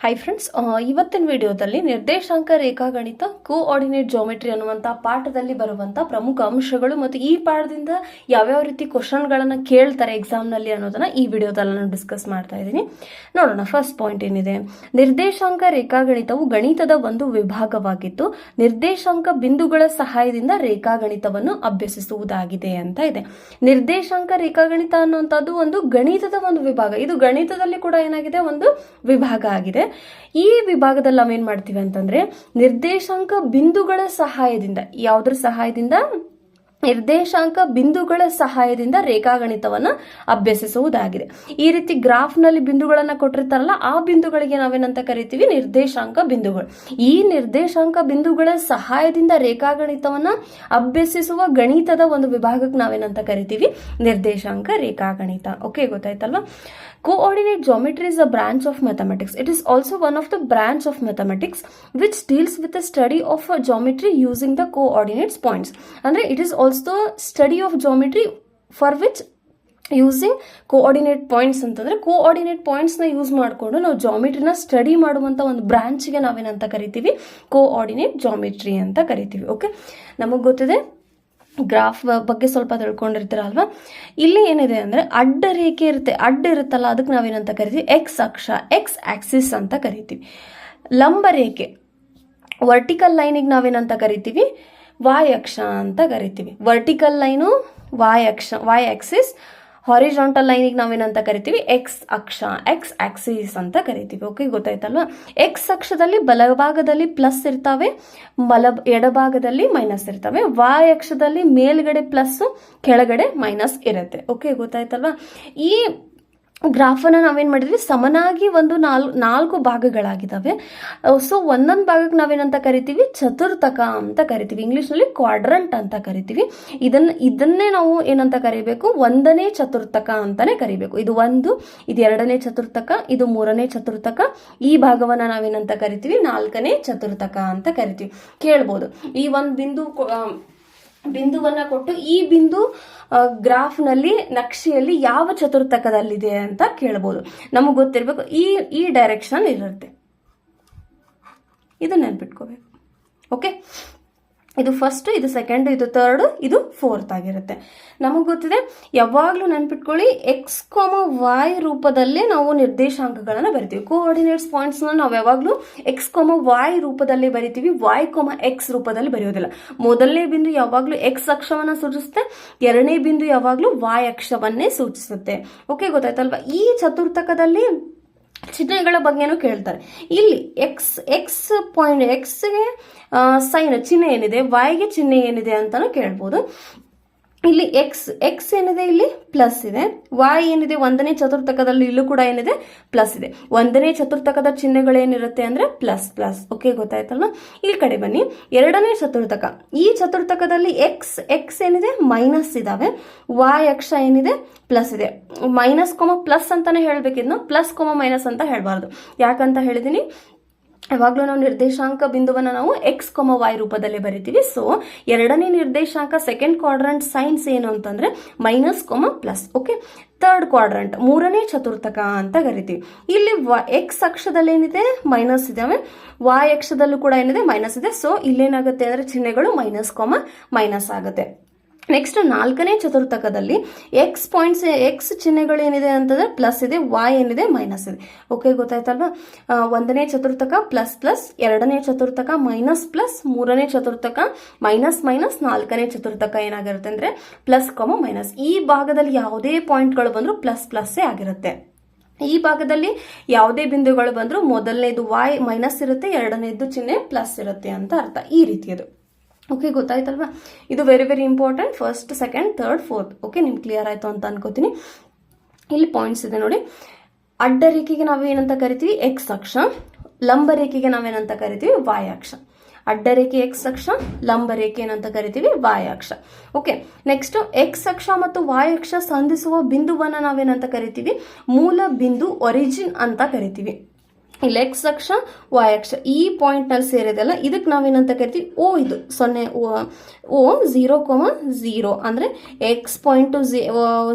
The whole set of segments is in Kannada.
ಹಾಯ್ ಫ್ರೆಂಡ್ಸ್ ಇವತ್ತಿನ ವಿಡಿಯೋದಲ್ಲಿ ನಿರ್ದೇಶಾಂಕ ರೇಖಾಗಣಿತ ಕೋಆರ್ಡಿನೇಟ್ ಜೋಮೆಟ್ರಿ ಅನ್ನುವಂಥ ಪಾಠದಲ್ಲಿ ಬರುವಂಥ ಪ್ರಮುಖ ಅಂಶಗಳು ಮತ್ತು ಈ ಪಾಠದಿಂದ ಯಾವ್ಯಾವ ರೀತಿ ಕ್ವಶನ್ಗಳನ್ನು ಕೇಳ್ತಾರೆ ಎಕ್ಸಾಮ್ನಲ್ಲಿ ಅನ್ನೋದನ್ನು ಈ ವಿಡಿಯೋದಲ್ಲಿ ನಾನು ಡಿಸ್ಕಸ್ ಮಾಡ್ತಾ ಇದ್ದೀನಿ. ನೋಡೋಣ ಫಸ್ಟ್ ಪಾಯಿಂಟ್ ಏನಿದೆ? ನಿರ್ದೇಶಾಂಕ ರೇಖಾಗಣಿತವು ಗಣಿತದ ಒಂದು ವಿಭಾಗವಾಗಿದ್ದು, ನಿರ್ದೇಶಾಂಕ ಬಿಂದುಗಳ ಸಹಾಯದಿಂದ ರೇಖಾಗಣಿತವನ್ನು ಅಭ್ಯಸಿಸುವುದಾಗಿದೆ ಅಂತ ಇದೆ. ನಿರ್ದೇಶಾಂಕ ರೇಖಾಗಣಿತ ಅನ್ನುವಂಥದ್ದು ಒಂದು ಗಣಿತದ ಒಂದು ವಿಭಾಗ. ಇದು ಗಣಿತದಲ್ಲಿ ಕೂಡ ಏನಾಗಿದೆ? ಒಂದು ವಿಭಾಗ ಆಗಿದೆ. ಈ ವಿಭಾಗದಲ್ಲಿ ನಾವೇನ್ ಮಾಡ್ತೀವಿ ಅಂತಂದ್ರೆ ನಿರ್ದೇಶಾಂಕ ಬಿಂದುಗಳ ಸಹಾಯದಿಂದ ಯಾವುದ್ರ ಸಹಾಯದಿಂದ? ನಿರ್ದೇಶಾಂಕ ಬಿಂದುಗಳ ಸಹಾಯದಿಂದ ರೇಖಾಗಣಿತವನ್ನು ಅಭ್ಯಸಿಸುವುದಾಗಿದೆ. ಈ ರೀತಿ ಗ್ರಾಫ್ನಲ್ಲಿ ಬಿಂದುಗಳನ್ನು ಕೊಟ್ಟಿರ್ತಾರಲ್ಲ, ಆ ಬಿಂದುಗಳಿಗೆ ನಾವೇನಂತ ಕರಿತೀವಿ? ನಿರ್ದೇಶಾಂಕ ಬಿಂದುಗಳು. ಈ ನಿರ್ದೇಶಾಂಕ ಬಿಂದುಗಳ ಸಹಾಯದಿಂದ ರೇಖಾಗಣಿತವನ್ನು ಅಭ್ಯಸಿಸುವ ಗಣಿತದ ಒಂದು ವಿಭಾಗಕ್ಕೆ ನಾವೇನಂತ ಕರಿತೀವಿ? ನಿರ್ದೇಶಾಂಕ ರೇಖಾಗಣಿತ. Okay ಗೊತ್ತಾಯ್ತಲ್ವಾ? Coordinate geometry is a branch of mathematics it is also one of the branch of mathematics which deals with study of geometry using the coordinates points ಅಂದ್ರೆ it is also study of geometry for which using coordinate points ಅಂತಂದರೆ ಕೋಆರ್ಡಿನೇಟ್ ಪಾಯಿಂಟ್ಸ್ನ ಯೂಸ್ ಮಾಡಿಕೊಂಡು ನಾವು ಜಾಮಿಟ್ರಿನ ಸ್ಟಡಿ ಮಾಡುವಂಥ ಒಂದು ಬ್ರಾಂಚ್ಗೆ ನಾವೇನಂತ ಕರಿತೀವಿ? ಕೋಆರ್ಡಿನೇಟ್ ಜಾಮಿಟ್ರಿ ಅಂತ ಕರಿತೀವಿ ಓಕೆ ನಮಗೆ ಗೊತ್ತಿದೆ? ಗ್ರಾಫ್ ಬಗ್ಗೆ ಸ್ವಲ್ಪ ತಿಳ್ಕೊಂಡಿರ್ತೀರಲ್ವಾ? ಇಲ್ಲಿ ಏನಿದೆ ಅಂದರೆ ಅಡ್ಡ ರೇಖೆ ಇರುತ್ತೆ, ಅಡ್ಡ ಇರುತ್ತಲ್ಲ, ಅದಕ್ಕೆ ನಾವೇನಂತ ಕರಿತೀವಿ? ಎಕ್ಸ್ ಅಕ್ಷ ಎಕ್ಸ್ ಆಕ್ಸಿಸ್ ಅಂತ ಕರಿತೀವಿ. ಲಂಬ ರೇಖೆ ವರ್ಟಿಕಲ್ ಲೈನಿಗೆ ನಾವೇನಂತ ಕರಿತೀವಿ? ವಾಯ್ ಅಕ್ಷ ಅಂತ ಕರಿತೀವಿ. ವರ್ಟಿಕಲ್ ಲೈನು ವಾಯ್ ಅಕ್ಷ ವಾಯ್ ಆಕ್ಸಿಸ್ ಹಾರಿಜಾಂಟಲ್ ಲೈನಿಗೆ ನಾವೇನಂತ ಕರಿತೀವಿ? ಎಕ್ಸ್ ಅಕ್ಷ ಎಕ್ಸ್ ಆಕ್ಸಿಸ್ ಅಂತ ಕರಿತೀವಿ. ಓಕೆ ಗೊತ್ತಾಯ್ತಲ್ವಾ? ಎಕ್ಸ್ ಅಕ್ಷದಲ್ಲಿ ಬಲಭಾಗದಲ್ಲಿ ಪ್ಲಸ್ ಇರ್ತವೆ ಬಲ ಎಡಭಾಗದಲ್ಲಿ ಮೈನಸ್ ಇರ್ತವೆ. ವಾಯ್ ಅಕ್ಷದಲ್ಲಿ ಮೇಲ್ಗಡೆ ಪ್ಲಸ್ ಕೆಳಗಡೆ ಮೈನಸ್ ಇರುತ್ತೆ. ಓಕೆ ಗೊತ್ತಾಯ್ತಲ್ವಾ? ಈ ಗ್ರಾಫನ್ನು ನಾವೇನು ಮಾಡಿದ್ವಿ? ಸಮನಾಗಿ ಒಂದು ನಾಲ್, ನಾಲ್ಕು ಭಾಗಗಳಾಗಿದ್ದಾವೆ ಸೊ ಒಂದೊಂದು ಭಾಗಕ್ಕೆ ನಾವೇನಂತ ಕರಿತೀವಿ? ಚತುರ್ಥಕ ಅಂತ ಕರಿತೀವಿ. ಇಂಗ್ಲೀಷ್ನಲ್ಲಿ ಕ್ವಾಡ್ರಂಟ್ ಅಂತ ಕರಿತೀವಿ. ಇದನ್ನ, ಇದನ್ನೇ ನಾವು ಏನಂತ ಕರಿಬೇಕು? ಒಂದನೇ ಚತುರ್ಥಕ ಅಂತಾನೆ ಕರಿಬೇಕು. ಇದು ಒಂದು, ಇದು ಎರಡನೇ ಚತುರ್ಥಕ, ಇದು ಮೂರನೇ ಚತುರ್ಥಕ. ಈ ಭಾಗವನ್ನ ನಾವೇನಂತ ಕರಿತೀವಿ? ನಾಲ್ಕನೇ ಚತುರ್ಥಕ ಅಂತ ಕರಿತೀವಿ. ಕೇಳ್ಬೋದು. ಈ ಒಂದು ಬಿಂದು ಬಿಂದುವನ್ನ ಕೊಟ್ಟು ಈ ಬಿಂದು ಗ್ರಾಫ್ನಲ್ಲಿ, ನಕ್ಷೆಯಲ್ಲಿ ಯಾವ ಚತುರ್ಥಕದಲ್ಲಿದೆ ಅಂತ ಕೇಳಬಹುದು ನಮಗೆ ಗೊತ್ತಿರಬೇಕು, ಈ ಈ ಡೈರೆಕ್ಷನ್ ಇರುತ್ತೆ. ಇದು ನೆನ್ಪಿಟ್ಕೋಬೇಕು. ಓಕೆ ಇದು ಫಸ್ಟ್ ಇದು ಸೆಕೆಂಡ್ ಇದು ಥರ್ಡ್ ಇದು ಫೋರ್ತ್ ಆಗಿರುತ್ತೆ. ನಮಗೆ ಗೊತ್ತಿದೆ, ಯಾವಾಗಲೂ ನೆನ್ಪಿಟ್ಕೊಳ್ಳಿ ಎಕ್ಸ್ ಕಾಮ ವಾಯ್ ರೂಪದಲ್ಲೇ ನಾವು ನಿರ್ದೇಶಾಂಕಗಳನ್ನು ಬರಿತೀವಿ. ಕೋಆರ್ಡಿನೇಟ್ಸ್ ಪಾಯಿಂಟ್ಸ್ನ ನಾವು ಯಾವಾಗಲೂ ಎಕ್ಸ್ ಕಾಮ ವಾಯ್ ರೂಪದಲ್ಲಿ ಬರಿತೀವಿ ವಾಯ್ ಕಾಮ ಎಕ್ಸ್ ರೂಪದಲ್ಲಿ ಬರೆಯೋದಿಲ್ಲ. ಮೊದಲನೇ ಬಿಂದು ಯಾವಾಗಲೂ ಎಕ್ಸ್ ಅಕ್ಷವನ್ನು ಸೂಚಿಸುತ್ತೆ, ಎರಡನೇ ಬಿಂದು ಯಾವಾಗಲೂ ವಾಯ್ ಅಕ್ಷವನ್ನೇ ಸೂಚಿಸುತ್ತೆ. ಓಕೆ ಗೊತ್ತಾಯ್ತಲ್ವಾ? ಈ ಚತುರ್ಥಕದಲ್ಲಿ ಚಿಹ್ನೆಗಳ ಬಗ್ಗೆನೂ ಕೇಳ್ತಾರೆ. ಇಲ್ಲಿ ಎಕ್ಸ್ ಎಕ್ಸ್ ಪಾಯಿಂಟ್ ಎಕ್ಸ್ಗೆ ಸೈನ್ ಚಿಹ್ನೆ ಏನಿದೆ ವೈಗೆ ಚಿಹ್ನೆ ಏನಿದೆ ಅಂತಲೂ ಕೇಳ್ಬೋದು. ಇಲ್ಲಿ ಎಕ್ಸ್ ಎಕ್ಸ್ ಏನಿದೆ ಇಲ್ಲಿ? ಪ್ಲಸ್ ಇದೆ. ವಾಯ್ ಏನಿದೆ? ಒಂದನೇ ಚತುರ್ಥಕದಲ್ಲಿ ಇಲ್ಲೂ ಕೂಡ ಏನಿದೆ? ಪ್ಲಸ್ ಇದೆ. ಒಂದನೇ ಚತುರ್ಥಕದ ಚಿಹ್ನೆಗಳೇನಿರುತ್ತೆ ಅಂದ್ರೆ ಪ್ಲಸ್ ಪ್ಲಸ್ ಓಕೆ ಗೊತ್ತಾಯ್ತಲ್ಲ ಈ ಕಡೆ ಬನ್ನಿ. ಎರಡನೇ ಚತುರ್ಥಕ. ಈ ಚತುರ್ಥಕದಲ್ಲಿ ಎಕ್ಸ್ ಎಕ್ಸ್ ಏನಿದೆ? ಮೈನಸ್ ಇದಾವೆ. ವಾಯ್ ಅಕ್ಷ ಏನಿದೆ? ಪ್ಲಸ್ ಇದೆ. ಮೈನಸ್ ಕೊಮ ಪ್ಲಸ್ ಅಂತಾನೆ ಹೇಳ್ಬೇಕಿದ್ನ ಪ್ಲಸ್ ಕೊಮ ಮೈನಸ್ ಅಂತ ಹೇಳಬಾರ್ದು. ಯಾಕಂತ ಹೇಳಿದೀನಿ? ಯಾವಾಗಲೂ ನಾವು ನಿರ್ದೇಶಾಂಕ ಬಿಂದುವನ್ನು ನಾವು ಎಕ್ಸ್ ಕೊಮ ವಾಯ್ ರೂಪದಲ್ಲಿ ಬರಿತೀವಿ. ಸೊ ಎರಡನೇ ನಿರ್ದೇಶಾಂಕ ಸೆಕೆಂಡ್ ಕ್ವಾಡ್ರಂಟ್ ಸೈನ್ಸ್ ಏನು ಅಂತಂದ್ರೆ minus comma plus okay third quadrant ಮೂರನೇ ಚತುರ್ಥಕ ಅಂತ ಕರಿತೀವಿ. ಇಲ್ಲಿ ಎಕ್ಸ್ ಅಕ್ಷದಲ್ಲಿ ಏನಿದೆ? ಮೈನಸ್ ಇದಾವೆ. ವಾಯ್ ಅಕ್ಷದಲ್ಲೂ ಕೂಡ ಏನಿದೆ? ಮೈನಸ್ ಇದೆ. ಸೊ ಇಲ್ಲೇನಾಗುತ್ತೆ ಅಂದ್ರೆ ಚಿಹ್ನೆಗಳು ಮೈನಸ್ ಕೊಮ ಮೈನಸ್ ಆಗುತ್ತೆ. ನೆಕ್ಸ್ಟ್ ನಾಲ್ಕನೇ ಚತುರ್ಥಕದಲ್ಲಿ ಎಕ್ಸ್ ಪಾಯಿಂಟ್ಸ್ ಎಕ್ಸ್ ಚಿಹ್ನೆಗಳು ಏನಿದೆ ಅಂತಂದ್ರೆ ಪ್ಲಸ್ ಇದೆ ವಾಯ್ ಏನಿದೆ ಮೈನಸ್ ಇದೆ. ಓಕೆ ಗೊತ್ತಾಯ್ತಲ್ವಾ? ಒಂದನೇ ಚತುರ್ಥಕ ಪ್ಲಸ್ ಪ್ಲಸ್ ಎರಡನೇ ಚತುರ್ಥಕ ಮೈನಸ್ ಪ್ಲಸ್ ಮೂರನೇ ಚತುರ್ಥಕ ಮೈನಸ್ ಮೈನಸ್ ನಾಲ್ಕನೇ ಚತುರ್ಥಕ ಏನಾಗಿರುತ್ತೆ ಅಂದ್ರೆ ಪ್ಲಸ್ ಕಾಮ ಮೈನಸ್ ಈ ಭಾಗದಲ್ಲಿ ಯಾವುದೇ ಪಾಯಿಂಟ್ಗಳು ಬಂದರೂ ಪ್ಲಸ್ ಪ್ಲಸ್ಸೇ ಆಗಿರುತ್ತೆ. ಈ ಭಾಗದಲ್ಲಿ ಯಾವುದೇ ಬಿಂದುಗಳು ಬಂದರೂ ಮೊದಲನೇದು ವಾಯ್ ಮೈನಸ್ ಇರುತ್ತೆ, ಎರಡನೇದು ಚಿಹ್ನೆ ಪ್ಲಸ್ ಇರುತ್ತೆ ಅಂತ ಅರ್ಥ. ಈ ರೀತಿಯದು. ಓಕೆ ಗೊತ್ತಾಯ್ತಲ್ವಾ? ಇದು very very important first second third fourth okay ನಿಮ್ಗೆ ಕ್ಲಿಯರ್ ಆಯಿತು ಅಂತ ಅನ್ಕೋತೀನಿ. ಇಲ್ಲಿ ಪಾಯಿಂಟ್ಸ್ ಇದೆ ನೋಡಿ. ಅಡ್ಡ ರೇಖೆಗೆ ನಾವು ಏನಂತ ಕರಿತೀವಿ? ಎಕ್ಸ್ ಅಕ್ಷ. ಲಂಬ ರೇಖೆಗೆ ನಾವೇನಂತ ಕರಿತೀವಿ? ವಾಯ್ ಅಕ್ಷ. ಅಡ್ಡ ರೇಖೆ ಎಕ್ಸ್ ಅಕ್ಷ, ಲಂಬ ರೇಖೆ ಏನಂತ ಕರಿತೀವಿ? ವಾಯ್ ಅಕ್ಷ. ಓಕೆ ನೆಕ್ಸ್ಟ್ ಎಕ್ಸ್ ಅಕ್ಷ ಮತ್ತು ವಾಯ್ ಅಕ್ಷ ಸಂಧಿಸುವ ಬಿಂದುವನ್ನ ನಾವೇನಂತ ಕರಿತೀವಿ? ಮೂಲ ಬಿಂದು ಒರಿಜಿನ್ ಅಂತ ಕರಿತೀವಿ. ಇಲ್ಲಿ ಎಕ್ಸ್ ಅಕ್ಷ ವೈ ಅಕ್ಷ, ಈ ಪಾಯಿಂಟ್ನಲ್ಲಿ ಸೇರಿದೆಲ್ಲ ಇದಕ್ಕೆ ನಾವೇನಂತ ಕರಿತೀವಿ? ಓ ಇದು, ಸೊನ್ನೆ, ಓ ಝೀರೋ ಕೊಮ ಝೀರೋ ಅಂದರೆ ಎಕ್ಸ್ ಪಾಯಿಂಟ್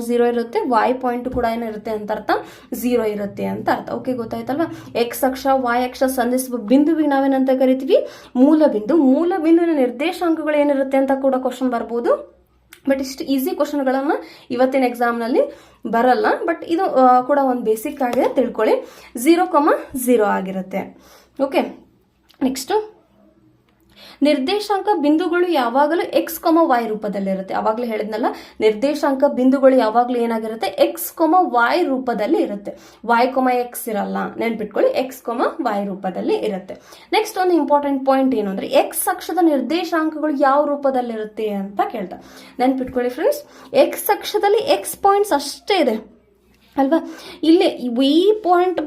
ಝೀರೋ ಇರುತ್ತೆ ವೈ ಪಾಯಿಂಟ್ ಕೂಡ ಏನಿರುತ್ತೆ ಅಂತ ಅರ್ಥ? ಝೀರೋ ಇರುತ್ತೆ ಅಂತ ಅರ್ಥ. ಓಕೆ ಗೊತ್ತಾಯ್ತಲ್ವಾ? ಎಕ್ಸ್ ಅಕ್ಷ ವೈ ಅಕ್ಷ ಸಂಧಿಸುವ ಬಿಂದುವಿಗೆ ನಾವೇನಂತ ಕರಿತೀವಿ? ಮೂಲ ಬಿಂದು. ಮೂಲ ಬಿಂದುವಿನ ನಿರ್ದೇಶಾಂಕಗಳು ಏನಿರುತ್ತೆ ಅಂತ ಕೂಡ ಕ್ವಶನ್ ಬರ್ಬೋದು. ಬಟ್ ಇಷ್ಟು ಈಸಿ ಕ್ವಶನ್ಗಳನ್ನು ಇವತ್ತಿನ ಎಕ್ಸಾಮ್ನಲ್ಲಿ ಬರಲ್ಲ. ಬಟ್ ಇದು ಕೂಡ ಒಂದು ಬೇಸಿಕ್ ಆಗಿದೆ. ತಿಳ್ಕೊಳ್ಳಿ. ಝೀರೋ ಕಮ ಝೀರೋ ಆಗಿರುತ್ತೆ. ಓಕೆ ನೆಕ್ಸ್ಟು ನಿರ್ದೇಶಾಂಕ ಬಿಂದುಗಳು ಯಾವಾಗಲೂ ಎಕ್ಸ್ ಕೊಮ ವೈ ರೂಪದಲ್ಲಿರುತ್ತೆ. ಅವಾಗಲೇ ಹೇಳಿದ್ನಲ್ಲ, ನಿರ್ದೇಶಾಂಕ ಬಿಂದುಗಳು ಯಾವಾಗಲೂ ಏನಾಗಿರುತ್ತೆ? ಎಕ್ಸ್ ಕೊಮ ವೈ ರೂಪದಲ್ಲಿ ಇರುತ್ತೆ. ವೈ ಕೊಮ ಎಕ್ಸ್ ಇರಲ್ಲ. ನೆನ್ಪಿಟ್ಕೊಳ್ಳಿ ಎಕ್ಸ್ ಕೊಮ ವೈ ರೂಪದಲ್ಲಿ ಇರುತ್ತೆ. ನೆಕ್ಸ್ಟ್ ಒಂದು ಇಂಪಾರ್ಟೆಂಟ್ ಪಾಯಿಂಟ್ ಏನು ಅಂದ್ರೆ ಎಕ್ಸ್ ಅಕ್ಷದ ನಿರ್ದೇಶಾಂಕಗಳು ಯಾವ ರೂಪದಲ್ಲಿರುತ್ತೆ ಅಂತ ಕೇಳ್ತಾರೆ ನೆನ್ಪಿಟ್ಕೊಳ್ಳಿ ಫ್ರೆಂಡ್ಸ್ ಎಕ್ಸ್ ಅಕ್ಷದಲ್ಲಿ ಎಕ್ಸ್ ಪಾಯಿಂಟ್ಸ್ ಅಷ್ಟೇ ಇದೆ. ಅಲ್ವಾ? ಇಲ್ಲಿ ಈ ಪಾಯಿಂಟ್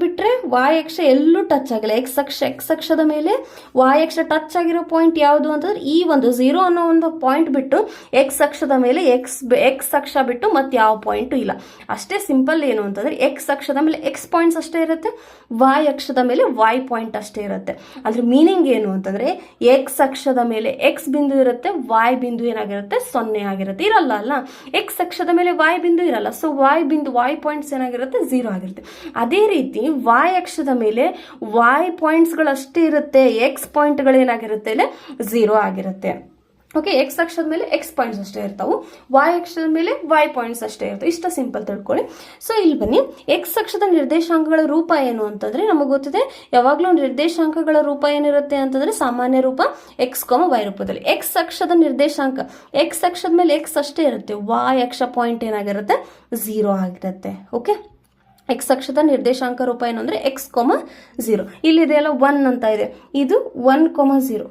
ವಾಯ್ ಅಕ್ಷ ಎಲ್ಲೂ ಟಚ್ ಆಗಿಲ್ಲ. ಎಕ್ಸ್ ಅಕ್ಷ ಎಕ್ಸ್ ಅಕ್ಷದ ಮೇಲೆ ವಾಯ್ ಅಕ್ಷ ಟಚ್ ಆಗಿರೋ ಪಾಯಿಂಟ್ ಯಾವುದು ಅಂತಂದ್ರೆ ಈ ಒಂದು ಝೀರೋ ಅನ್ನೋ ಒಂದು ಪಾಯಿಂಟ್ ಬಿಟ್ಟು ಎಕ್ಸ್ ಅಕ್ಷದ ಮೇಲೆ ಎಕ್ಸ್ ಎಕ್ಸ್ ಅಕ್ಷ ಬಿಟ್ಟು ಮತ್ತೆ ಯಾವ ಪಾಯಿಂಟು ಇಲ್ಲ. ಅಷ್ಟೇ ಸಿಂಪಲ್ ಏನು ಅಂತಂದ್ರೆ ಎಕ್ಸ್ ಅಕ್ಷದ ಮೇಲೆ ಎಕ್ಸ್ ಪಾಯಿಂಟ್ಸ್ ಅಷ್ಟೇ ಇರುತ್ತೆ ವಾಯ್ ಅಕ್ಷದ ಮೇಲೆ ವಾಯ್ ಪಾಯಿಂಟ್ ಅಷ್ಟೇ ಇರುತ್ತೆ. ಅದ್ರ ಮೀನಿಂಗ್ ಏನು ಅಂತಂದ್ರೆ ಎಕ್ಸ್ ಅಕ್ಷದ ಮೇಲೆ ಎಕ್ಸ್ ಬಿಂದು ಇರುತ್ತೆ ವಾಯ್ ಬಿಂದು ಏನಾಗಿರುತ್ತೆ, ಸೊನ್ನೆ ಆಗಿರುತ್ತೆ. ಇರಲ್ಲ ಅಲ್ಲ? ಎಕ್ಸ್ ಅಕ್ಷದ ಮೇಲೆ ವಾಯ್ ಬಿಂದು ಇರಲ್ಲ. ಸೊ ವಾಯ್ ಬಿಂದು ವಾಯ್ ಪಾಯಿಂಟ್ಸ್ ಏನಾಗಿರುತ್ತೆ ಝೀರೋ ಆಗಿರುತ್ತೆ. ಅದೇ ರೀತಿ ವಾಯ್ ಅಕ್ಷದ ಮೇಲೆ ವಾಯ್ ಪಾಯಿಂಟ್ಸ್ಗಳು ಅಷ್ಟೇ ಇರುತ್ತೆ ಎಕ್ಸ್ ಪಾಯಿಂಟ್ಗಳು ಏನಾಗಿರುತ್ತೆ ಇಲ್ಲಿ ಝೀರೋ ಆಗಿರುತ್ತೆ. ಓಕೆ ಎಕ್ಸ್ ಅಕ್ಷದ ಮೇಲೆ ಎಕ್ಸ್ ಪಾಯಿಂಟ್ಸ್ ಅಷ್ಟೇ ಇರ್ತಾವೆ. ವಾಯ್ ಅಕ್ಷದ ಮೇಲೆ ವೈ ಪಾಯಿಂಟ್ಸ್ ಅಷ್ಟೇ ಇರ್ತವೆ. ಇಷ್ಟ ಸಿಂಪಲ್ ತಿಳ್ಕೊಳ್ಳಿ. ಸೊ ಇಲ್ಲಿ ಬನ್ನಿ. ಎಕ್ಸ್ ಅಕ್ಷದ ನಿರ್ದೇಶಾಂಕಗಳ ರೂಪ ಏನು ಅಂತಂದ್ರೆ ನಮಗೆ ಗೊತ್ತಿದೆ. ಯಾವಾಗಲೂ ನಿರ್ದೇಶಾಂಕಗಳ ರೂಪ ಏನಿರುತ್ತೆ ಅಂತಂದ್ರೆ ಸಾಮಾನ್ಯ ರೂಪ ಎಕ್ಸ್ ಕಾಮ ವೈ ರೂಪದಲ್ಲಿ. ಎಕ್ಸ್ ಅಕ್ಷದ ನಿರ್ದೇಶಾಂಕ ಎಕ್ಸ್ ಅಕ್ಷದ ಮೇಲೆ ಎಕ್ಸ್ ಅಷ್ಟೇ ಇರುತ್ತೆ. ವಾಯ್ ಅಕ್ಷ ಪಾಯಿಂಟ್ ಏನಾಗಿರುತ್ತೆ? ಝೀರೋ ಆಗಿರುತ್ತೆ. ಓಕೆ ಎಕ್ಸ್ ಅಕ್ಷದ ನಿರ್ದೇಶಾಂಕ ರೂಪ ಏನು ಅಂದರೆ ಎಕ್ಸ್ ಕೊಮ ಝೀರೋ ಇಲ್ಲಿದೆಯಲ್ಲ ಒನ್ ಅಂತ ಇದೆ. ಇದು ಒನ್ ಕೊಮ ಝೀರೋ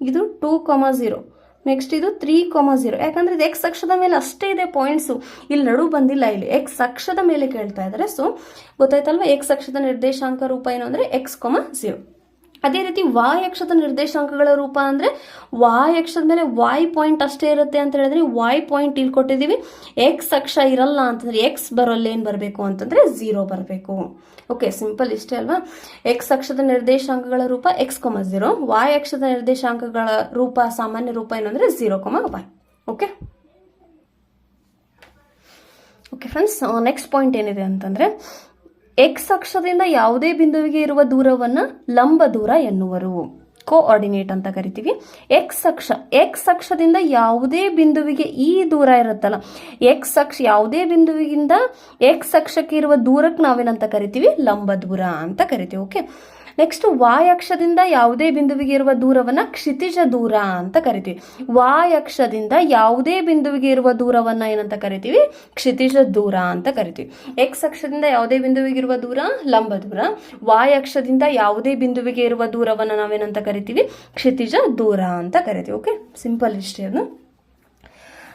ಇದು ಟೂ ಕೊಮ ಝೀರೋ ನೆಕ್ಸ್ಟ್ ಇದು ತ್ರೀ ಕೊಮ ಝೀರೋ ಯಾಕಂದ್ರೆ ಇದು ಎಕ್ಸ್ ಅಕ್ಷದ ಮೇಲೆ ಅಷ್ಟೇ ಇದೆ ಪಾಯಿಂಟ್ಸು ಇಲ್ಲಿ ನಡು ಬಂದಿಲ್ಲ ಇಲ್ಲಿ. ಎಕ್ಸ್ ಅಕ್ಷದ ಮೇಲೆ ಕೇಳ್ತಾ ಇದ್ದಾರೆ. ಸೊ ಗೊತ್ತಾಯ್ತಲ್ವ ಎಕ್ಸ್ ಅಕ್ಷದ ನಿರ್ದೇಶಾಂಕ ರೂಪ ಏನು ಅಂದರೆ ಎಕ್ಸ್ ಕೊಮ ಝೀರೋ ಅದೇ ರೀತಿ ವಾಯ್ ಅಕ್ಷದ ನಿರ್ದೇಶಾಂಕಗಳ ರೂಪ ಅಂದ್ರೆ ವಾಯ್ ಅಕ್ಷದ ಮೇಲೆ ವಾಯ್ ಪಾಯಿಂಟ್ ಅಷ್ಟೇ ಇರುತ್ತೆ ಅಂತ ಹೇಳಿದ್ರೆ ವಾಯ್ ಪಾಯಿಂಟ್ ಇಲ್ಲಿ ಕೊಟ್ಟಿದ್ದೀವಿ. ಎಕ್ಸ್ ಅಕ್ಷ ಇರಲ್ಲ ಅಂತಂದ್ರೆ ಎಕ್ಸ್ ಬರೋಲ್ಲಿ ಏನು ಬರಬೇಕು ಅಂತಂದ್ರೆ ಝೀರೋ ಬರಬೇಕು. ಓಕೆ ಸಿಂಪಲ್ ಇಷ್ಟೇ ಅಲ್ವಾ? ಎಕ್ಸ್ ಅಕ್ಷದ ನಿರ್ದೇಶಾಂಕಗಳ ರೂಪ ಎಕ್ಸ್ ಕೊಮ ಝೀರೋ ವಾಯ್ ಅಕ್ಷದ ನಿರ್ದೇಶಾಂಕಗಳ ರೂಪ ಸಾಮಾನ್ಯ ರೂಪ ಏನು ಅಂದ್ರೆ zero comma Y okay okay friends next point ಏನಿದೆ ಅಂತಂದ್ರೆ ಎಕ್ಸ್ ಅಕ್ಷದಿಂದ ಯಾವುದೇ ಬಿಂದುವಿಗೆ ಇರುವ ದೂರವನ್ನು ಲಂಬ ದೂರ ಎನ್ನುವರು. ಕೋಆರ್ಡಿನೇಟ್ ಅಂತ ಕರಿತೀವಿ. ಎಕ್ಸ್ ಅಕ್ಷ ಎಕ್ಸ್ ಅಕ್ಷದಿಂದ ಯಾವುದೇ ಬಿಂದುವಿಗೆ ಈ ದೂರ ಇರುತ್ತಲ್ಲ ಎಕ್ಸ್ ಅಕ್ಷ, ಯಾವುದೇ ಬಿಂದುವಿಗಿಂದ ಎಕ್ಸ್ ಅಕ್ಷಕ್ಕೆ ಇರುವ ದೂರಕ್ಕೆ ನಾವೇನಂತ ಕರಿತೀವಿ? ಲಂಬ ದೂರ ಅಂತ ಕರಿತೀವಿ ಓಕೆ ನೆಕ್ಸ್ಟ್ ವಾಯ್ ಅಕ್ಷದಿಂದ ಯಾವುದೇ ಬಿಂದುವಿಗೆ ಇರುವ ದೂರವನ್ನ ಕ್ಷಿತಿಜ ದೂರ ಅಂತ ಕರಿತೀವಿ. ವಾಯ್ ಅಕ್ಷದಿಂದ ಯಾವುದೇ ಬಿಂದುವಿಗೆ ಇರುವ ದೂರವನ್ನ ಏನಂತ ಕರಿತೀವಿ? ಕ್ಷಿತಿಜ ದೂರ ಅಂತ ಕರಿತೀವಿ. ಎಕ್ಸ್ ಅಕ್ಷದಿಂದ ಯಾವುದೇ ಬಿಂದುವಿಗೆ ಇರುವ ದೂರ? ಲಂಬ ದೂರ. ವಾಯ್ ಅಕ್ಷದಿಂದ ಯಾವುದೇ ಬಿಂದುವಿಗೆ ಇರುವ ದೂರವನ್ನ ನಾವೇನಂತ ಕರಿತೀವಿ? ಕ್ಷಿತಿಜ ದೂರ ಅಂತ ಕರಿತೀವಿ. ಓಕೆ ಸಿಂಪಲ್ ಇಷ್ಟೇ ಅದು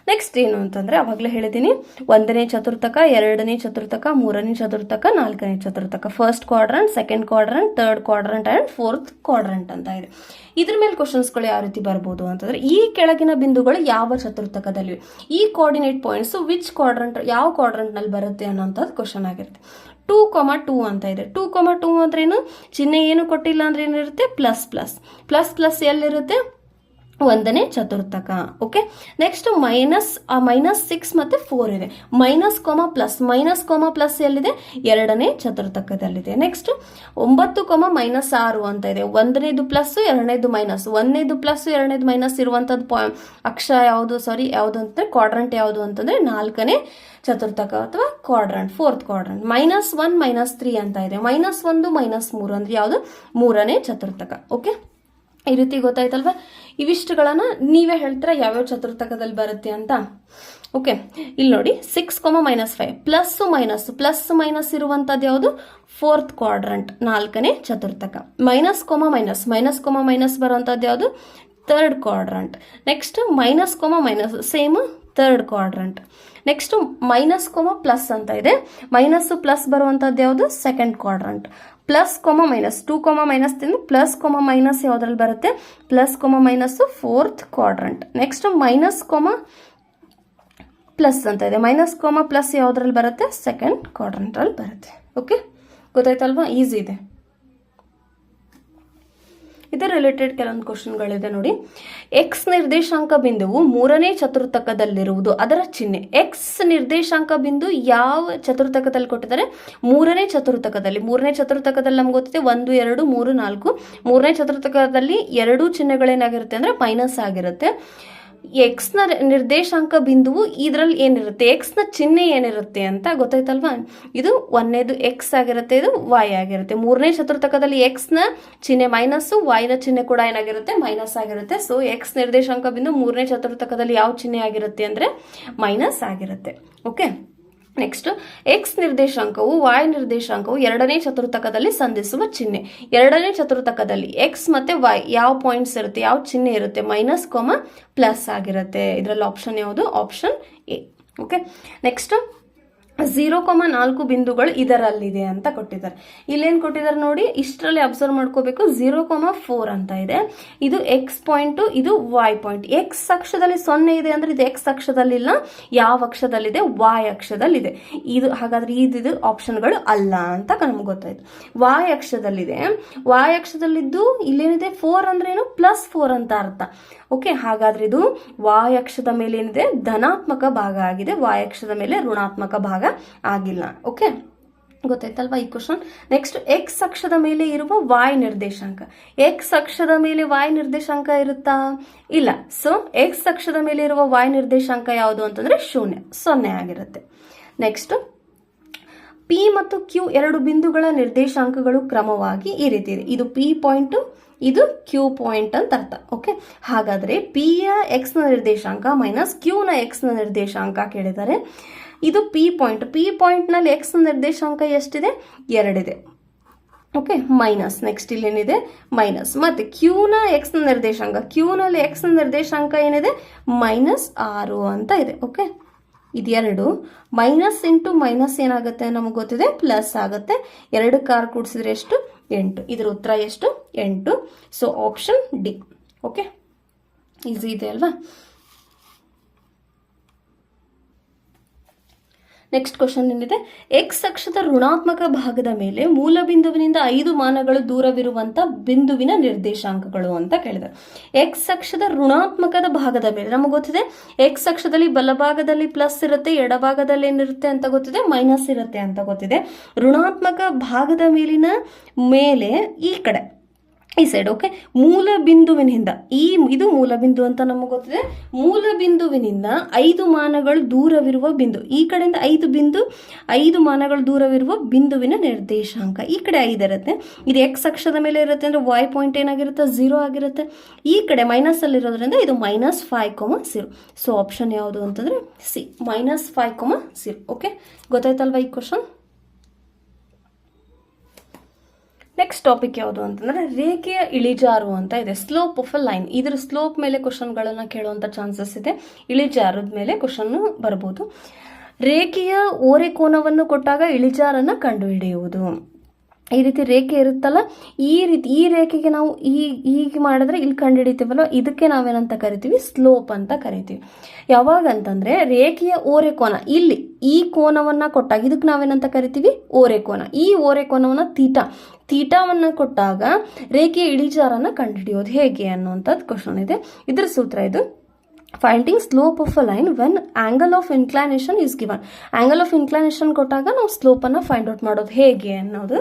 ನೆಕ್ಸ್ಟ್ ಏನು ಅಂತಂದ್ರೆ ಅವಾಗಲೇ ಹೇಳಿದ್ದೀನಿ ಒಂದನೇ ಚತುರ್ಥಕ, ಎರಡನೇ ಚತುರ್ಥಕ, ಮೂರನೇ ಚತುರ್ಥಕ, ನಾಲ್ಕನೇ ಚತುರ್ಥಕ first quadrant second quadrant third quadrant and fourth quadrant ಅಂತ ಇದೆ. ಇದ್ರ ಮೇಲೆ ಕ್ವಶನ್ಸ್ಗಳು ಯಾವ ರೀತಿ ಬರ್ಬೋದು ಅಂತಂದ್ರೆ, ಈ ಕೆಳಗಿನ ಬಿಂದುಗಳು ಯಾವ ಚತುರ್ಥಕದಲ್ಲಿವೆ? ಈ ಕೋಆರ್ಡಿನೇಟ್ ಪಾಯಿಂಟ್ಸ್ ವಿಚ್ ಕ್ವಾಡ್ರಂಟ್ ಯಾವ ಕ್ವಾಡ್ರಂಟ್ನಲ್ಲಿ ಬರುತ್ತೆ ಅನ್ನೋಂಥದ್ದು ಕ್ವಶನ್ ಆಗಿರುತ್ತೆ. ಟೂ ಕೊಮ ಟೂ ಅಂತ ಇದೆ. ಟೂ ಕೊಮ ಟೂ ಅಂದ್ರೆ ಏನು? ಚಿಹ್ನೆ ಏನು ಕೊಟ್ಟಿಲ್ಲ ಅಂದ್ರೆ ಏನಿರುತ್ತೆ? ಪ್ಲಸ್ ಪ್ಲಸ್ ಪ್ಲಸ್ ಪ್ಲಸ್ ಎಲ್ಲಿರುತ್ತೆ? ಒಂದನೇ ಚತುರ್ಥಕ okay next minus minus six ಮತ್ತೆ ಫೋರ್ ಇದೆ. Minus comma plus minus comma plus ಎಲ್ಲಿದೆ? ಎರಡನೇ ಚತುರ್ಥಕದಲ್ಲಿದೆ. ನೆಕ್ಸ್ಟ್ ಒಂಬತ್ತು ಕೊಮ ಮೈನಸ್ ಆರು ಅಂತ ಇದೆ. ಒಂದನೇದು ಪ್ಲಸ್ ಎರಡನೇದು ಮೈನಸ್ ಒಂದನೇದು ಪ್ಲಸ್ ಎರಡನೇದು ಮೈನಸ್ ಇರುವಂತದ್ದು ಅಕ್ಷ ಯಾವುದು? ಸಾರಿ ಯಾವುದು ಅಂತಂದ್ರೆ ಕ್ವಾಡ್ರಂಟ್ ಯಾವುದು ಅಂತಂದ್ರೆ ನಾಲ್ಕನೇ ಚತುರ್ಥಕ ಅಥವಾ quadrant fourth quadrant minus one minus three ಅಂತ ಇದೆ. ಮೈನಸ್ ಒಂದು ಮೈನಸ್ ಮೂರು ಅಂದ್ರೆ ಯಾವುದು? ಮೂರನೇ ಚತುರ್ಥಕ ಓಕೆ ಈ ರೀತಿ ಗೊತ್ತಾಯ್ತಲ್ವಾ? ಇವಿಷ್ಟುಗಳನ್ನ ನೀವೇ ಹೇಳ್ತೀರಾ, ಯಾವ್ಯಾವ ಚತುರ್ಥಕದಲ್ಲಿ ಬರುತ್ತೆ ಅಂತ? ಓಕೆ ಇಲ್ಲಿ ನೋಡಿ six comma minus five plus minus plus minus ಇರುವಂತದ್ದು ಯಾವುದು? ಫೋರ್ತ್ ಕ್ವಾಡ್ರಂಟ್ ನಾಲ್ಕನೇ ಚತುರ್ಥಕ. Minus comma minus minus comma minus ಬರುವಂತದ್ದು ಯಾವುದು? Third quadrant next minus comma minus same third quadrant next minus comma plus ಅಂತ ಇದೆ. ಮೈನಸ್ ಪ್ಲಸ್ ಬರುವಂತದ್ದು ಯಾವುದು? Second quadrant plus comma minus two comma minus ತಿಂದು ಪ್ಲಸ್ ಕೊಮ ಮೈನಸ್ ಯಾವುದ್ರಲ್ಲಿ ಬರುತ್ತೆ? Plus comma minus fourth quadrant. Next minus comma plus ಅಂತ ಇದೆ. ಮೈನಸ್ ಕೋಮ ಪ್ಲಸ್ ಯಾವುದ್ರಲ್ಲಿ ಬರುತ್ತೆ? ಸೆಕೆಂಡ್ ಕ್ವಾಡ್ರಂಟಲ್ಲಿ ಬರುತ್ತೆ. ಓಕೆ ಗೊತ್ತಾಯ್ತಲ್ವಾ? ಈಸಿ ಇದೆ. ಇದರ ರಿಲೇಟೆಡ್ ಕೆಲವೊಂದು ಕ್ವಶನ್ಗಳಿದೆ ನೋಡಿ. ಎಕ್ಸ್ ನಿರ್ದೇಶಾಂಕ ಬಿಂದುವು ಮೂರನೇ ಚತುರ್ಥಕದಲ್ಲಿರುವುದು, ಅದರ ಚಿಹ್ನೆ. ಎಕ್ಸ್ ನಿರ್ದೇಶಾಂಕ ಬಿಂದು ಯಾವ ಚತುರ್ಥಕದಲ್ಲಿ ಕೊಟ್ಟಿದ್ದಾರೆ? ಮೂರನೇ ಚತುರ್ಥಕದಲ್ಲಿ. ಮೂರನೇ ಚತುರ್ಥಕದಲ್ಲಿ ನಮ್ಗೆ ಗೊತ್ತಿದೆ ಒಂದು, ಎರಡು, ಮೂರು, ನಾಲ್ಕು. ಮೂರನೇ ಚತುರ್ಥಕದಲ್ಲಿ ಎರಡು ಚಿಹ್ನೆಗಳೇನಾಗಿರುತ್ತೆ ಅಂದ್ರೆ ಮೈನಸ್ ಆಗಿರುತ್ತೆ. ಎಕ್ಸ್ನ ನಿರ್ದೇಶಾಂಕ ಬಿಂದುವು ಇದರಲ್ಲಿ ಏನಿರುತ್ತೆ? ನ ಚಿಹ್ನೆ ಏನಿರುತ್ತೆ ಅಂತ ಗೊತ್ತಾಯ್ತಲ್ವಾ? ಇದು ಒಂದನೇದು ಎಕ್ಸ್ ಆಗಿರುತ್ತೆ, ಇದು ವೈ ಆಗಿರುತ್ತೆ. ಮೂರನೇ ಚತುರ್ಥಕದಲ್ಲಿ ಎಕ್ಸ್ನ ಚಿಹ್ನೆ ಮೈನಸ್ ವೈ ನ ಚಿಹ್ನೆ ಕೂಡ ಏನಾಗಿರುತ್ತೆ? ಮೈನಸ್ ಆಗಿರುತ್ತೆ. ಸೊ ಎಕ್ಸ್ ನಿರ್ದೇಶಾಂಕ ಬಿಂದು ಮೂರನೇ ಚತುರ್ಥಕದಲ್ಲಿ ಯಾವ ಚಿಹ್ನೆ ಆಗಿರುತ್ತೆ ಅಂದ್ರೆ ಮೈನಸ್ ಆಗಿರುತ್ತೆ. ಓಕೆ ನೆಕ್ಸ್ಟ್ ಎಕ್ಸ್ ನಿರ್ದೇಶಾಂಕವು ವಾಯ್ ನಿರ್ದೇಶಾಂಕವು ಎರಡನೇ ಚತುರ್ಥಕದಲ್ಲಿ ಸಂಧಿಸುವ ಚಿಹ್ನೆ. ಎರಡನೇ ಚತುರ್ಥಕದಲ್ಲಿ ಎಕ್ಸ್ ಮತ್ತೆ ವೈ ಯಾವ ಪಾಯಿಂಟ್ಸ್ ಇರುತ್ತೆ, ಯಾವ ಚಿಹ್ನೆ ಇರುತ್ತೆ ಮೈನಸ್ ಕೊಮ ಪ್ಲಸ್ ಆಗಿರುತ್ತೆ. ಇದರಲ್ಲಿ ಆಪ್ಷನ್ ಯಾವುದು? Option A okay next zero comma ನಾಲ್ಕು ಬಿಂದುಗಳು ಇದರಲ್ಲಿದೆ ಅಂತ ಕೊಟ್ಟಿದ್ದಾರೆ. ಇಲ್ಲೇನು ಕೊಟ್ಟಿದ್ದಾರೆ ನೋಡಿ, ಇಷ್ಟರಲ್ಲಿ ಅಬ್ಸರ್ವ್ ಮಾಡ್ಕೋಬೇಕು. ಝೀರೋ ಕೊಮ ಫೋರ್ ಅಂತ ಇದೆ. ಇದು ಎಕ್ಸ್ ಪಾಯಿಂಟು ಇದು ವೈ ಪಾಯಿಂಟ್ ಎಕ್ಸ್ ಅಕ್ಷದಲ್ಲಿ ಸೊನ್ನೆ ಇದೆ ಅಂದ್ರೆ ಇದು ಎಕ್ಸ್ ಅಕ್ಷದಲ್ಲಿಲ್ಲ, ಯಾವ ಅಕ್ಷದಲ್ಲಿದೆ? ವಾಯ್ ಅಕ್ಷದಲ್ಲಿದೆ. ಇದು ಹಾಗಾದ್ರೆ ಇದು ಆಪ್ಷನ್ಗಳು ಅಲ್ಲ ಅಂತ ನಮ್ಗೆ ಗೊತ್ತಾಯ್ತು. ವಾಯ್ ಅಕ್ಷದಲ್ಲಿದೆ. ವಾಯ್ ಅಕ್ಷದಲ್ಲಿದ್ದು ಇಲ್ಲೇನಿದೆ? ಫೋರ್ ಅಂದ್ರೆ ಏನು? ಪ್ಲಸ್ ಫೋರ್ ಅಂತ ಅರ್ಥ. ಓಕೆ ಹಾಗಾದ್ರೆ ಇದು ವಾಯ್ ಅಕ್ಷದ ಮೇಲೆ ಏನಿದೆ? ಧನಾತ್ಮಕ ಭಾಗ ಆಗಿದೆ. ವಾಯ್ ಅಕ್ಷದ ಮೇಲೆ ಋಣಾತ್ಮಕ ಭಾಗ ಆಗಿಲ್ಲ. ಓಕೆ ಗೊತ್ತಾಯ್ತಲ್ವಾ ಈ ಕ್ವಶನ್ ನೆಕ್ಸ್ಟ್ ಎಕ್ಸ್ ಅಕ್ಷದ ಮೇಲೆ ಇರುವ ವಾಯ್ ನಿರ್ದೇಶಾಂಕ. ಎಕ್ಸ್ ಅಕ್ಷದ ಮೇಲೆ ವಾಯ್ ನಿರ್ದೇಶಾಂಕ ಇರುತ್ತಾ? ಇಲ್ಲ. ಸೊ ಎಕ್ಸ್ ಅಕ್ಷದ ಮೇಲೆ ಇರುವ ವಾಯ್ ನಿರ್ದೇಶಾಂಕ ಯಾವುದು ಅಂತಂದ್ರೆ ಶೂನ್ಯ. ಸೊನ್ನೆ ಆಗಿರುತ್ತೆ. ನೆಕ್ಸ್ಟ್ ಪಿ ಮತ್ತು ಕ್ಯೂ ಎರಡು ಬಿಂದುಗಳ ನಿರ್ದೇಶಾಂಕಗಳು ಕ್ರಮವಾಗಿ ಈ ರೀತಿ ಇದೆ. ಇದು ಪಿ ಪಾಯಿಂಟ್ ಇದು ಕ್ಯೂ ಪಾಯಿಂಟ್ ಅಂತ ಅರ್ಥ. ಓಕೆ ಹಾಗಾದ್ರೆ ಪಿ ಯ ಎಕ್ಸ್ನ ನಿರ್ದೇಶಾಂಕ ಮೈನಸ್ ಕ್ಯೂ ನ ಎಕ್ಸ್ನ ನಿರ್ದೇಶಾಂಕ ಕೇಳಿದ್ದಾರೆ ಇದು ಪಿ ಪಾಯಿಂಟ್ ಪಿ ಪಾಯಿಂಟ್ನಲ್ಲಿ ಎಕ್ಸ್ ನಿರ್ದೇಶಾಂಕ ಎಷ್ಟಿದೆ? ಎರಡಿದೆ. ಓಕೆ ಮೈನಸ್ ನೆಕ್ಸ್ಟ್ ಇಲ್ಲೇನಿದೆ? ಮೈನಸ್ ಮತ್ತೆ ಕ್ಯೂನ ಎಕ್ಸ್ ನಿರ್ದೇಶಾಂಕ. ಕ್ಯೂನಲ್ಲಿ ಎಕ್ಸ್ ನಿರ್ದೇಶಾಂಕ ಏನಿದೆ? ಮೈನಸ್ ಆರು ಅಂತ ಇದೆ. ಓಕೆ ಇದೆರಡು. ಮೈನಸ್ ಇಂಟು ಮೈನಸ್ ಏನಾಗುತ್ತೆ ನಮಗೆ ಗೊತ್ತಿದೆ? ಪ್ಲಸ್ ಆಗುತ್ತೆ. ಎರಡು ಕಾರ್ ಕೂಡಿಸಿದ್ರೆ ಎಷ್ಟು? ಎಂಟು. ಇದರ ಉತ್ತರ ಎಷ್ಟು? ಎಂಟು. So option D okay easy ಇದೆ ಅಲ್ವಾ? ನೆಕ್ಸ್ಟ್ ಕ್ವಶನ್ ಏನಿದೆ? ಎಕ್ಸ್ ಅಕ್ಷದ ಋಣಾತ್ಮಕ ಭಾಗದ ಮೇಲೆ ಮೂಲ ಬಿಂದುವಿನಿಂದ ಐದು ಮಾನಗಳು ದೂರವಿರುವಂತ ಬಿಂದುವಿನ ನಿರ್ದೇಶಾಂಕಗಳು ಅಂತ ಕೇಳಿದೆ. ಎಕ್ಸ್ ಅಕ್ಷದ ಋಣಾತ್ಮಕದ ಭಾಗದ ಮೇಲೆ ನಮಗೆ ಗೊತ್ತಿದೆ? ಎಕ್ಸ್ ಅಕ್ಷದಲ್ಲಿ ಬಲಭಾಗದಲ್ಲಿ ಪ್ಲಸ್ ಇರುತ್ತೆ ಎಡಭಾಗದಲ್ಲಿ ಏನಿರುತ್ತೆ ಅಂತ ಗೊತ್ತಿದೆ? ಮೈನಸ್ ಇರುತ್ತೆ ಅಂತ ಗೊತ್ತಿದೆ. ಋಣಾತ್ಮಕ ಭಾಗದ ಮೇಲಿನ ಮೇಲೆ ಈ ಕಡೆ. ಈ ಸೈಡ್ ಓಕೆ ಮೂಲ ಬಿಂದುವಿನಿಂದ ಈ, ಇದು ಮೂಲ ಬಿಂದು ಅಂತ ನಮಗೆ ಗೊತ್ತಿದೆ. ಮೂಲ ಬಿಂದುವಿನಿಂದ ಐದು ಮಾನಗಳು ದೂರವಿರುವ ಬಿಂದು. ಈ ಕಡೆಯಿಂದ ಐದು ಬಿಂದು, ಐದು ಮಾನಗಳು ದೂರವಿರುವ ಬಿಂದುವಿನ ನಿರ್ದೇಶಾಂಕ. ಈ ಕಡೆ ಐದು ಇರುತ್ತೆ. ಇದು ಎಕ್ಸ್ ಅಕ್ಷದ ಮೇಲೆ ಇರುತ್ತೆ ಅಂದ್ರೆ ವೈ ಪಾಯಿಂಟ್ ಏನಾಗಿರುತ್ತೆ? ಝೀರೋ ಆಗಿರುತ್ತೆ. ಈ ಕಡೆ ಮೈನಸ್ ಅಲ್ಲಿ ಇರೋದ್ರಿಂದ ಇದು minus five comma zero so option ಯಾವುದು ಅಂತಂದ್ರೆ C minus five comma zero okay ಗೊತ್ತಾಯ್ತಲ್ವಾ ಈ ಕ್ವಶನ್ ನೆಕ್ಸ್ಟ್ ಟಾಪಿಕ್ ಯಾವುದು ಅಂತಂದ್ರೆ ರೇಖೆಯ ಇಳಿಜಾರು ಅಂತ ಇದೆ. ಸ್ಲೋಪ್ ಆಫ್ ಅ ಲೈನ್ ಇದ್ರ ಸ್ಲೋಪ್ ಮೇಲೆ ಕ್ವಶನ್ಗಳನ್ನ ಕೇಳುವಂತ ಚಾನ್ಸಸ್ ಇದೆ. ಇಳಿಜಾರದ ಮೇಲೆ ಕ್ವಶನ್ ಬರ್ಬೋದು. ರೇಖೆಯ ಓರೆ ಕೋನವನ್ನು ಕೊಟ್ಟಾಗ ಇಳಿಜಾರನ್ನು ಕಂಡುಹಿಡಿಯುವುದು. ಈ ರೀತಿ ರೇಖೆ ಇರುತ್ತಲ್ಲ, ಈ ರೀತಿ, ಈ ರೇಖೆಗೆ ನಾವು ಈ, ಹೀಗೆ ಮಾಡಿದ್ರೆ ಇಲ್ಲಿ ಕಂಡುಹಿಡಿತೀವಲ್ಲ, ಇದಕ್ಕೆ ನಾವೇನಂತ ಕರಿತೀವಿ? ಸ್ಲೋಪ್ ಅಂತ ಕರಿತೀವಿ. ಯಾವಾಗ ಅಂತಂದ್ರೆ ರೇಖೆಯ ಓರೆ ಕೋನ, ಇಲ್ಲಿ ಈ ಕೋನವನ್ನ ಕೊಟ್ಟಾಗ ಇದಕ್ಕೆ ನಾವೇನಂತ ಕರಿತೀವಿ? ಓರೆ ಕೋನ. ಈ ಓರೆ ಕೋನವನ್ನ ತೀಟ ತೀಟವನ್ನ ಕೊಟ್ಟಾಗ ರೇಖೆಯ ಇಳಿಜಾರನ್ನ ಕಂಡುಹಿಡಿಯೋದು ಹೇಗೆ ಅನ್ನುವಂಥದ್ದು ಕ್ವಶನ್ ಇದೆ. ಇದ್ರ ಸೂತ್ರ ಇದು. Finding slope of a line when angle of inclination is given angle of inclination ಕೊಟ್ಟಾಗ ನಾವು ಸ್ಲೋಪ್ ಅನ್ನ ಫೈಂಡ್ ಔಟ್ ಮಾಡೋದು ಹೇಗೆ ಅನ್ನೋದು.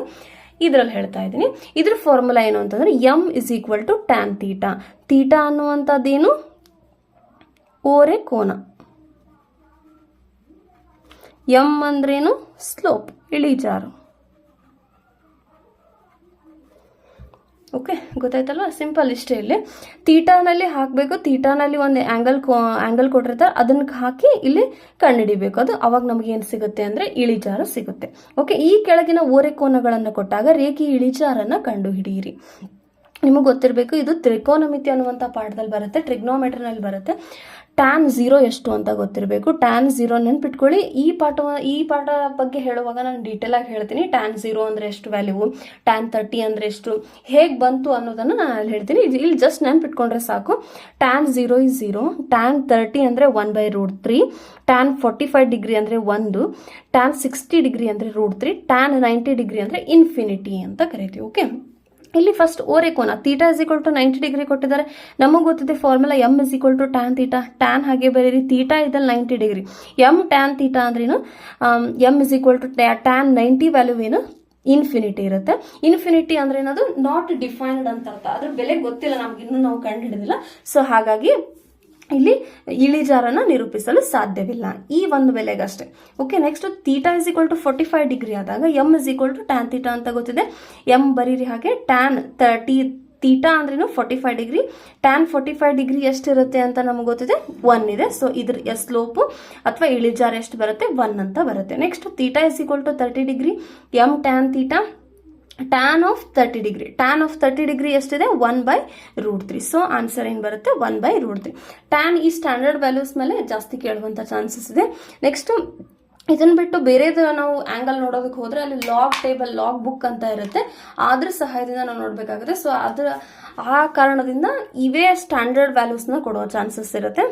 ಇದರಲ್ಲಿ ಹೇಳ್ತಾ ಇದ್ದೀನಿ. ಇದ್ರ ಫಾರ್ಮುಲಾ ಏನು ಅಂತಂದ್ರೆ M is equal to tan theta theta ಅನ್ನುವಂಥದ್ದೇನು? ಓರೆ ಕೋನ. ಎಂ ಅಂದ್ರೇನು? ಸ್ಲೋಪ್ ಇಳಿಜಾರು. ಓಕೆ ಗೊತ್ತಾಯ್ತಲ್ವಾ? ಸಿಂಪಲ್ ಇಷ್ಟೇ ಇಲ್ಲಿ. ತೀಟಾನಲ್ಲಿ ಹಾಕಬೇಕು. ತೀಟಾನಲ್ಲಿ ಒಂದು ಆ್ಯಂಗಲ್ ಆ್ಯಂಗಲ್ ಕೊಟ್ಟಿರ್ತಾರೆ. ಅದನ್ನ ಹಾಕಿ ಇಲ್ಲಿ ಕಣ್ಣಿಡಿಬೇಕು ಅದು ಅವಾಗ ನಮಗೆ ಏನು ಸಿಗುತ್ತೆ ಅಂದರೆ ಇಳಿಜಾರು ಸಿಗುತ್ತೆ. ಓಕೆ ಈ ಕೆಳಗಿನ ಓರೆ ಕೋನಗಳನ್ನು ಕೊಟ್ಟಾಗ ರೇಖೆ ಇಳಿಜಾರನ್ನು ಕಂಡುಹಿಡಿಯಿರಿ. ನಿಮಗೆ ಗೊತ್ತಿರಬೇಕು, ಇದು ತ್ರಿಕೋನಮಿತಿ ಅನ್ನುವಂಥ ಪಾಠದಲ್ಲಿ ಬರುತ್ತೆ ಟ್ರಿಗ್ನೋಮೆಟ್ರಿನಲ್ಲಿ ಬರುತ್ತೆ. ಟ್ಯಾನ್ ಝೀರೋ ಎಷ್ಟು ಅಂತ ಗೊತ್ತಿರಬೇಕು. ಟ್ಯಾನ್ ಝೀರೋ ನೆನ್ಪಿಟ್ಕೊಳ್ಳಿ. ಈ ಪಾಠ ಈ ಪಾಠ ಬಗ್ಗೆ ಹೇಳುವಾಗ ನಾನು ಡೀಟೇಲ್ ಆಗಿ ಹೇಳ್ತೀನಿ. ಟ್ಯಾನ್ ಝೀರೋ ಅಂದರೆ ಎಷ್ಟು ವ್ಯಾಲ್ಯೂ ಟ್ಯಾನ್ ತರ್ಟಿ ಅಂದರೆ ಎಷ್ಟು? ಹೇಗೆ ಬಂತು ಅನ್ನೋದನ್ನು ನಾನು ಅಲ್ಲಿ ಹೇಳ್ತೀನಿ. ಇಲ್ಲಿ ಜಸ್ಟ್ ನೆನ್ಪಿಟ್ಕೊಂಡ್ರೆ ಸಾಕು. Tan zero is zero tan thirty ಅಂದರೆ one by root three tan forty five degree ಅಂದರೆ ಒಂದು. ಟ್ಯಾನ್ ಸಿಕ್ಸ್ಟಿ ಡಿಗ್ರಿ ಅಂದರೆ root three tan ninety degree ಅಂದರೆ ಇನ್ಫಿನಿಟಿ ಅಂತ ಕರಿತೀವಿ ಓಕೆ ಇಲ್ಲಿ ಫಸ್ಟ್ ಓರೆ ಕೋನ theta is equal to ninety degree ಕೊಟ್ಟಿದ್ದಾರೆ. ನಮಗೆ ಗೊತ್ತಿದೆ formula M is equal to tan theta tan ಹಾಗೆ ಬರೀರಿ ತೀಟಾ ಇದ್ದಲ್ಲಿ ninety degree M tan theta ಅಂದ್ರೇನು? M is equal to tan ninety value ಏನು? ಇನ್ಫಿನಿಟಿ ಇರುತ್ತೆ. ಇನ್ಫಿನಿಟಿ ಅಂದ್ರೆ ಏನದು ನಾಟ್ ಡಿಫೈನ್ಡ್ ಅಂತ ಅರ್ಥ ಅದ್ರ ಬೆಲೆ ಗೊತ್ತಿಲ್ಲ, ನಮ್ಗೆ ಇನ್ನೂ ನಾವು ಕಂಡು ಹಿಡಿದಿಲ್ಲ. ಸೊ ಹಾಗಾಗಿ ಇಲ್ಲಿ ಇಳಿಜಾರನ್ನ ನಿರೂಪಿಸಲು ಸಾಧ್ಯವಿಲ್ಲ. ಈ ಒಂದು ಬೆಲೆಗಷ್ಟೇ. Okay next theta is equal to forty five degree ಆದಾಗ M is equal to tan theta ಅಂತ ಗೊತ್ತಿದೆ. ಎಂ ಬರೀರಿ ಹಾಗೆ ಟ್ಯಾನ್ ತರ್ಟಿ ತೀಟಾ ಅಂದ್ರೂ forty five degree tan forty five degree ಎಷ್ಟಿರುತ್ತೆ ಅಂತ ನಮಗೆ ಗೊತ್ತಿದೆ? ಒನ್ ಇದೆ. ಸೊ ಇದ್ರ ಸ್ಲೋಪು ಅಥವಾ ಇಳಿಜಾರು ಎಷ್ಟು ಬರುತ್ತೆ? ಒನ್ ಅಂತ ಬರುತ್ತೆ. Next theta is equal to thirty degree M tan theta tan of thirty degree tan of thirty degree ಎಷ್ಟಿದೆ? One by root three so answer ಏನು ಬರುತ್ತೆ? One by root three tan ಈ ಸ್ಟ್ಯಾಂಡರ್ಡ್ ವ್ಯಾಲ್ಯೂಸ್ ಮೇಲೆ ಜಾಸ್ತಿ ಕೇಳುವಂಥ ಚಾನ್ಸಸ್ ಇದೆ. ನೆಕ್ಸ್ಟ್ ಇದನ್ನ ಬಿಟ್ಟು ಬೇರೆದು ನಾವು ಆಂಗಲ್ ನೋಡೋದಕ್ಕೆ ಹೋದ್ರೆ ಅಲ್ಲಿ ಲಾಗ್ ಟೇಬಲ್ ಲಾಗ್ ಬುಕ್ ಅಂತ ಇರುತ್ತೆ. ಅದ್ರ ಸಹಾಯದಿಂದ ನಾವು ನೋಡಬೇಕಾಗುತ್ತೆ. ಸೊ ಅದರ, ಆ ಕಾರಣದಿಂದ ಇವೇ ಸ್ಟ್ಯಾಂಡರ್ಡ್ ವ್ಯಾಲ್ಯೂಸ್ನ ಕೊಡುವ ಚಾನ್ಸಸ್ ಇರುತ್ತೆ.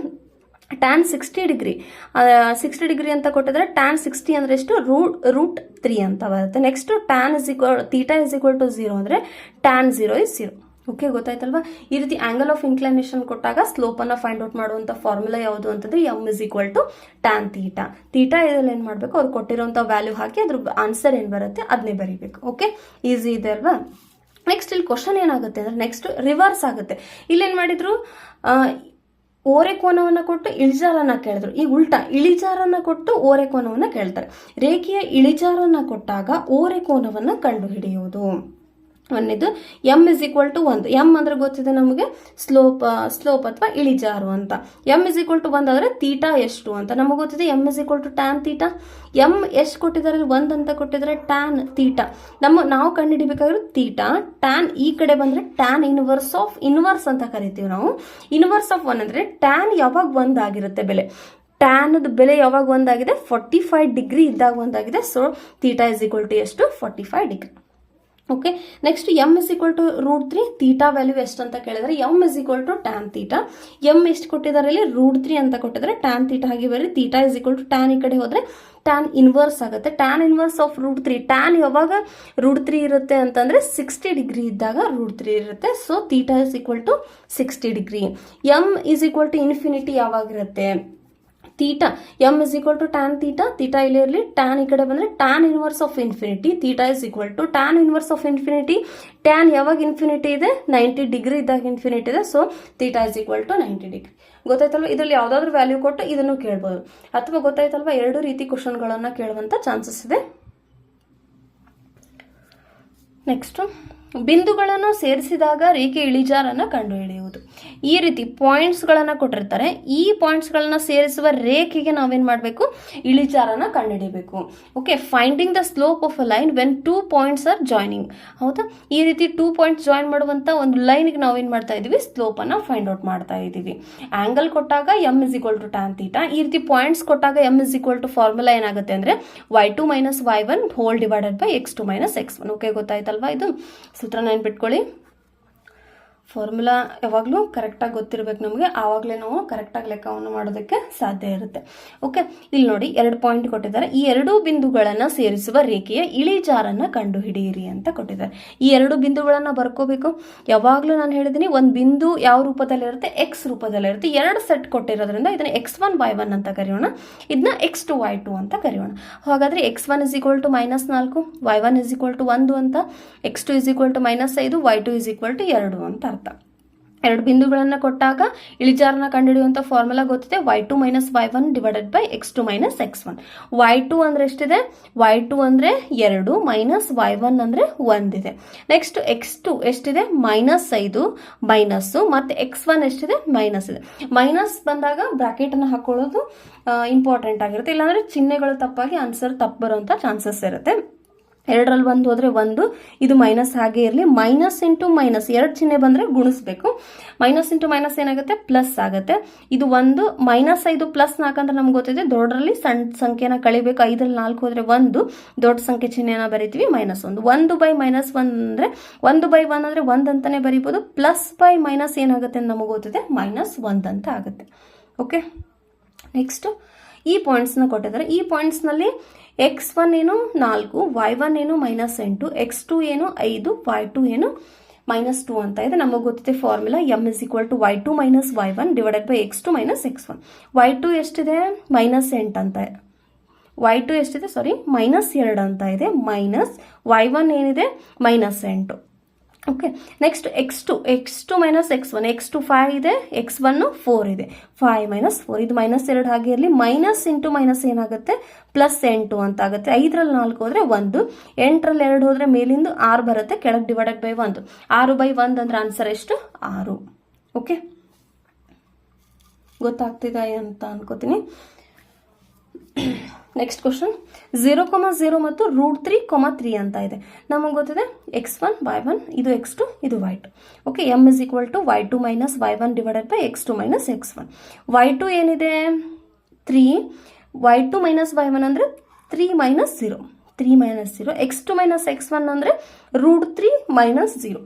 Tan sixty degree sixty degree ಅಂತ ಕೊಟ್ಟಿದ್ರೆ ಟ್ಯಾನ್ ಸಿಕ್ಸ್ಟಿ ಅಂದ್ರೆ ಎಷ್ಟು? ರೂಟ್ ರೂಟ್ ತ್ರೀ ಅಂತ ಬರುತ್ತೆ. Next tan is equal theta is equal to zero ಅಂದರೆ tan zero is zero okay ಗೊತ್ತಾಯ್ತಲ್ವಾ? ಈ ರೀತಿ ಆಂಗಲ್ ಆಫ್ ಇನ್ಕ್ಲೈನೇಷನ್ ಕೊಟ್ಟಾಗ ಸ್ಲೋಪ್ ಅನ್ನ ಫೈಂಡ್ ಔಟ್ ಮಾಡುವಂಥ ಫಾರ್ಮುಲಾ ಯಾವುದು ಅಂತಂದ್ರೆ M is equal to tan theta theta ಇದ್ರಲ್ಲಿ ಏನು ಮಾಡಬೇಕು? ಅವ್ರು ಕೊಟ್ಟಿರೋಂಥ ವ್ಯಾಲ್ಯೂ ಹಾಕಿ ಅದ್ರ ಆನ್ಸರ್ ಏನು ಬರುತ್ತೆ? ಅದನ್ನೇ ಬರೀಬೇಕು. ಓಕೆ ಈಸಿ ಇದೆ ಅಲ್ವಾ? ನೆಕ್ಸ್ಟ್ ಇಲ್ಲಿ ಕ್ವಶನ್ ಏನಾಗುತ್ತೆ ಅಂದ್ರೆ ನೆಕ್ಸ್ಟ್ ರಿವರ್ಸ್ ಆಗುತ್ತೆ. ಇಲ್ಲೇನು ಮಾಡಿದ್ರು? ಆ, ಓರೆಕೋನವನ್ನ ಕೊಟ್ಟು ಇಳಿಜಾರನ್ನ ಕೇಳಿದ್ರು. ಈಗ ಉಲ್ಟಾ ಇಳಿಜಾರನ್ನ ಕೊಟ್ಟು ಓರೆ ಕೋನವನ್ನು ಕೇಳ್ತಾರೆ. ರೇಖೆಯ ಇಳಿಜಾರನ್ನ ಕೊಟ್ಟಾಗ ಓರೆ ಕೋನವನ್ನು ಕಂಡುಹಿಡಿಯುವುದು. ಒಂದೇದು ಎಂ ಇಸ್ ಈಕ್ವಲ್ ಟು ಒಂದು. ಎಂ ಅಂದ್ರೆ ಗೊತ್ತಿದೆ ನಮಗೆ? ಸ್ಲೋಪ್ ಸ್ಲೋಪ್ ಅಥವಾ ಇಳಿಜಾರು ಅಂತ. ಎಂ ಇಸ್ ಈಕ್ವಲ್ ಟು ಒಂದು ಅಂದ್ರೆ ತೀಟಾ ಎಷ್ಟು ಅಂತ. ನಮಗೆ ಗೊತ್ತಿದೆ M is equal to tan theta M ಎಷ್ಟು ಕೊಟ್ಟಿದ್ದಾರೆ? ಒಂದು ಅಂತ ಕೊಟ್ಟಿದ್ರೆ ಟ್ಯಾನ್ ತೀಟಾ ನಮ್ಮ, ನಾವು ಕಂಡುಹಿಡಿಬೇಕಾದ್ರೆ ತೀಟಾ ಟ್ಯಾನ್ ಈ ಕಡೆ ಬಂದ್ರೆ ಟ್ಯಾನ್ ಇನ್ವರ್ಸ್ ಆಫ್ ಇನ್ವರ್ಸ್ ಅಂತ ಕರಿತೀವಿ ನಾವು. ಇನ್ವರ್ಸ್ ಆಫ್ ಒನ್ ಅಂದ್ರೆ ಟ್ಯಾನ್ ಯಾವಾಗ ಒಂದಾಗಿರುತ್ತೆ ಬೆಲೆ. ಟ್ಯಾನದ ಬೆಲೆ ಯಾವಾಗ ಒಂದಾಗಿದೆ? ಫಾರ್ಟಿ ಫೈವ್ ಡಿಗ್ರಿ ಇದ್ದಾಗ ಒಂದಾಗಿದೆ. So theta is equal to ಎಷ್ಟು? Forty five degree okay next M is equal to root three theta value ಎಷ್ಟು ಅಂತ ಕೇಳಿದ್ರೆ M is equal to tan theta M ಎಷ್ಟು ಕೊಟ್ಟಿದ್ದಾರೆ ಇಲ್ಲಿ? ರೂಟ್ ತ್ರೀ ಅಂತ ಕೊಟ್ಟಿದ್ರೆ ಟ್ಯಾನ್ ತೀಟಾ ಹಾಗೆ ಬರೀ theta is equal to tan ಈ ಕಡೆ ಹೋದ್ರೆ ಟ್ಯಾನ್ ಇನ್ವರ್ಸ್ ಆಗುತ್ತೆ. Tan inverse of root three tan ಯಾವಾಗ ರೂಟ್ ತ್ರೀ ಇರುತ್ತೆ ಅಂತಂದ್ರೆ ಸಿಕ್ಸ್ಟಿ ಡಿಗ್ರಿ ಇದ್ದಾಗ ರೂಟ್ ತ್ರೀ ಇರುತ್ತೆ. So theta is equal to sixty degree M is equal to infinity ಯಾವಾಗಿರುತ್ತೆ? Theta M is equal to tan theta theta ಇಲ್ಲಿ ಇರಲಿ ಟ್ಯಾನ್ ಈ ಕಡೆ ಬಂದ್ರೆ tan inverse of infinity theta is equal to tan inverse of infinity tan ಯಾವಾಗ ಇನ್ಫಿನಿಟಿ ಇದೆ? ನೈಂಟಿ ಡಿಗ್ರಿ ಇದ್ದಾಗ ಇನ್ಫಿನಿಟಿ ಇದೆ so theta is equal to ninety degree ಗೊತ್ತಾಯ್ತಲ್ವ? ಇದರಲ್ಲಿ ಯಾವ್ದಾದ್ರು ವ್ಯಾಲ್ಯೂ ಕೊಟ್ಟು ಇದನ್ನು ಕೇಳ್ಬೋದು. ಅಥವಾ ಗೊತ್ತಾಯ್ತಲ್ವ? ಎರಡು ರೀತಿ ಕ್ವಶನ್ಗಳನ್ನು ಕೇಳುವಂತ ಚಾನ್ಸಸ್ ಇದೆ. ನೆಕ್ಸ್ಟ್ ಬಿಂದುಗಳನ್ನು ಸೇರಿಸಿದಾಗ ರೇಖೆ ಇಳಿಜಾರನ್ನು ಕಂಡುಹಿಡಿಯುವುದು. ಈ ರೀತಿ ಪಾಯಿಂಟ್ಸ್ಗಳನ್ನು ಕೊಟ್ಟಿರ್ತಾರೆ. ಈ ಪಾಯಿಂಟ್ಸ್ಗಳನ್ನ ಸೇರಿಸುವ ರೇಖೆಗೆ ನಾವೇನು ಮಾಡಬೇಕು? ಇಳಿಜಾರನ ಕಂಡುಹಿಡಿಯಬೇಕು okay finding the slope of a line when two points are joining ಹೌದಾ? ಈ ರೀತಿ ಟೂ ಪಾಯಿಂಟ್ಸ್ ಜಾಯಿನ್ ಮಾಡುವಂತ ಒಂದು ಲೈನ್ಗೆ ನಾವೇನು ಮಾಡ್ತಾ ಇದೀವಿ? ಸ್ಲೋಪ್ ಅನ್ನ ಫೈಂಡ್ ಔಟ್ ಮಾಡ್ತಾ ಇದೀವಿ. ಆಂಗಲ್ ಕೊಟ್ಟಾಗ M is equal to tan theta ಈ ರೀತಿ ಪಾಯಿಂಟ್ಸ್ ಕೊಟ್ಟಾಗ M is equal to formula ಏನಾಗುತ್ತೆ ಅಂದ್ರೆ Y two minus Y one whole divided by X two minus X one okay ಗೊತ್ತಾಯ್ತಲ್ವಾ ಇದು? ಸೂತ್ರ ನೆನ್ಪಿಟ್ಕೊಳ್ಳಿ. ಫಾರ್ಮುಲಾ ಯಾವಾಗಲೂ ಕರೆಕ್ಟಾಗಿ ಗೊತ್ತಿರಬೇಕು ನಮಗೆ. ಆವಾಗಲೇ ನಾವು ಕರೆಕ್ಟಾಗಿ ಲೆಕ್ಕವನ್ನು ಮಾಡೋದಕ್ಕೆ ಸಾಧ್ಯ ಇರುತ್ತೆ. ಓಕೆ ಇಲ್ಲಿ ನೋಡಿ, ಎರಡು ಪಾಯಿಂಟ್ ಕೊಟ್ಟಿದ್ದಾರೆ. ಈ ಎರಡು ಬಿಂದುಗಳನ್ನು ಸೇರಿಸುವ ರೇಖೆಯ ಇಳಿಜಾರನ್ನ ಕಂಡುಹಿಡಿಯಿರಿ ಅಂತ ಕೊಟ್ಟಿದ್ದಾರೆ. ಈ ಎರಡು ಬಿಂದುಗಳನ್ನು ಬರ್ಕೋಬೇಕು. ಯಾವಾಗಲೂ ನಾನು ಹೇಳಿದ್ದೀನಿ ಒಂದು ಬಿಂದು ಯಾವ ರೂಪದಲ್ಲಿರುತ್ತೆ ಎಕ್ಸ್ ರೂಪದಲ್ಲಿರುತ್ತೆ ಎರಡು ಸೆಟ್ ಕೊಟ್ಟಿರೋದ್ರಿಂದ ಇದನ್ನು ಎಕ್ಸ್ ಒನ್ ವೈ ಒನ್ ಅಂತ ಕರೆಯೋಣ. ಇದನ್ನ ಎಕ್ಸ್ ಟು ವೈ ಟು ಅಂತ ಕರೆಯೋಣ. ಹಾಗಾದರೆ X one is equal to minus ನಾಲ್ಕು Y one is equal to ಒಂದು ಅಂತ X two is equal to minus ಐದು Y two is equal to ಎರಡು ಅಂತ ಅರ್ಥ ಎರಡು ಬಿಂದುಗಳನ್ನು ಕೊಟ್ಟಾಗ ಇಳಿಜಾರನ ಕಂಡುಹಿಡಿಯುವಂಥ ಫಾರ್ಮುಲಾ ಗೊತ್ತಿದೆ? Y two minus Y one divided by X two minus X one Y two ಅಂದ್ರೆ ಎಷ್ಟಿದೆ? ವೈ ಟು ಅಂದ್ರೆ ಎರಡು ಮೈನಸ್ ವೈ ಒನ್ ಅಂದ್ರೆ ಒಂದಿದೆ. ನೆಕ್ಸ್ಟ್ ಎಕ್ಸ್ ಟು ಎಷ್ಟಿದೆ? ಮೈನಸ್ ಐದು ಮೈನಸ್ಸು ಮತ್ತೆ ಎಕ್ಸ್ ಒನ್ ಎಷ್ಟಿದೆ? ಮೈನಸ್ ಇದೆ. ಮೈನಸ್ ಬಂದಾಗ ಬ್ರಾಕೆಟ್ ಅನ್ನು ಹಾಕೊಳ್ಳೋದು ಇಂಪಾರ್ಟೆಂಟ್ ಆಗಿರುತ್ತೆ. ಇಲ್ಲಾಂದ್ರೆ ಚಿಹ್ನೆಗಳು ತಪ್ಪಾಗಿ ಆನ್ಸರ್ ತಪ್ಪು ಬರುವಂತ ಚಾನ್ಸಸ್ ಇರುತ್ತೆ. ಎರಡರಲ್ಲಿ ಒಂದು ಹೋದರೆ ಒಂದು, ಇದು ಮೈನಸ್ ಹಾಗೆ ಇರಲಿ. ಮೈನಸ್ ಇಂಟು ಮೈನಸ್ ಎರಡು ಚಿಹ್ನೆ ಬಂದರೆ ಗುಣಿಸ್ಬೇಕು. ಮೈನಸ್ ಇಂಟು ಮೈನಸ್ ಏನಾಗುತ್ತೆ? ಪ್ಲಸ್ ಆಗುತ್ತೆ. ಇದು ಒಂದು ಮೈನಸ್ ಐದು ಪ್ಲಸ್ ನಾಲ್ಕು ಅಂದ್ರೆ ನಮ್ಗೆ ಗೊತ್ತಿದೆ. ದೊಡ್ಡರಲ್ಲಿ ಸಣ್ಣ ಸಂಖ್ಯೆನ ಕಳಿಬೇಕು. ಐದರಲ್ಲಿ ನಾಲ್ಕು ಹೋದರೆ ಒಂದು, ದೊಡ್ಡ ಸಂಖ್ಯೆ ಚಿಹ್ನೆನ ಬರಿತೀವಿ ಮೈನಸ್ ಒಂದು. ಒಂದು ಬೈ ಮೈನಸ್ ಒನ್ ಅಂದರೆ, ಒಂದು ಬೈ ಒನ್ ಅಂದರೆ ಒಂದು ಅಂತಾನೆ ಬರಿಬೋದು. ಪ್ಲಸ್ ಬೈ ಮೈನಸ್ ಏನಾಗುತ್ತೆ ಅಂತ ನಮಗೆ ಗೊತ್ತಿದೆ? ಮೈನಸ್ ಒಂದು ಅಂತ ಆಗುತ್ತೆ. ಓಕೆ ನೆಕ್ಸ್ಟ್ ಈ ಪಾಯಿಂಟ್ಸ್ನ ಕೊಟ್ಟಿದ್ದಾರೆ. ಈ ಪಾಯಿಂಟ್ಸ್ನಲ್ಲಿ ಎಕ್ಸ್ ಒನ್ ಏನು ನಾಲ್ಕು ವೈ ಒನ್ ಏನು ಮೈನಸ್ ಎಂಟು ಎಕ್ಸ್ ಟು ಏನು ಐದು ವೈ ಟು ಏನು ಮೈನಸ್ ಟು ಅಂತ ಇದೆ. ನಮಗೆ ಗೊತ್ತಿದೆ formula M is equal to Y two minus Y one divided by X two minus X one Y two ಎಷ್ಟಿದೆ? ಮೈನಸ್ ಎಂಟು ಅಂತ. ವೈ ಟು ಎಷ್ಟಿದೆ? ಸಾರಿ ಮೈನಸ್ ಎರಡು ಅಂತ ಇದೆ. ಮೈನಸ್ ವೈ ಒನ್ ಏನಿದೆ? ಮೈನಸ್ ಎಂಟು. Okay next X two X two minus X one X two five ಇದೆ. ಎಕ್ಸ್ ಒನ್ನು ಫೋರ್ ಇದೆ. ಫೈವ್ ಮೈನಸ್ ಫೋರ್ ಇದು ಮೈನಸ್ ಎರಡು ಹಾಗೆ ಇರಲಿ. ಮೈನಸ್ ಇಂಟು ಮೈನಸ್ ಏನಾಗುತ್ತೆ? ಪ್ಲಸ್ ಎಂಟು ಅಂತ ಆಗುತ್ತೆ. ಐದರಲ್ಲಿ ನಾಲ್ಕು ಹೋದರೆ ಒಂದು. ಎಂಟರಲ್ಲಿ ಎರಡು ಹೋದರೆ ಮೇಲಿಂದು ಆರು ಬರುತ್ತೆ. ಕೆಳಗೆ ಡಿವೈಡೆಡ್ ಬೈ ಒಂದು. ಆರು ಬೈ ಒಂದು ಅಂದ್ರೆ ಆನ್ಸರ್ ಎಷ್ಟು? ಆರು. ಓಕೆ ಗೊತ್ತಾಗ್ತಿದೆ ಅಂತ ಅನ್ಕೋತೀನಿ. Next question zero comma zero ಮತ್ತು ರೂಟ್ ತ್ರೀ ಕೊಮ ತ್ರೀ ಅಂತ ಇದೆ. ನಮಗೆ ಗೊತ್ತಿದೆ? ಎಕ್ಸ್ ಒನ್ ವೈ ಒನ್ ಇದು ಎಕ್ಸ್ ಟು ಇದು Y two okay M is equal to Y two minus Y one divided by X two minus X one Y two ಏನಿದೆ? Three Y two minus Y one ಅಂದರೆ three minus zero three minus zero X two minus X one ಅಂದರೆ ರೂಟ್ ತ್ರೀ ಮೈನಸ್ ಝೀರೋ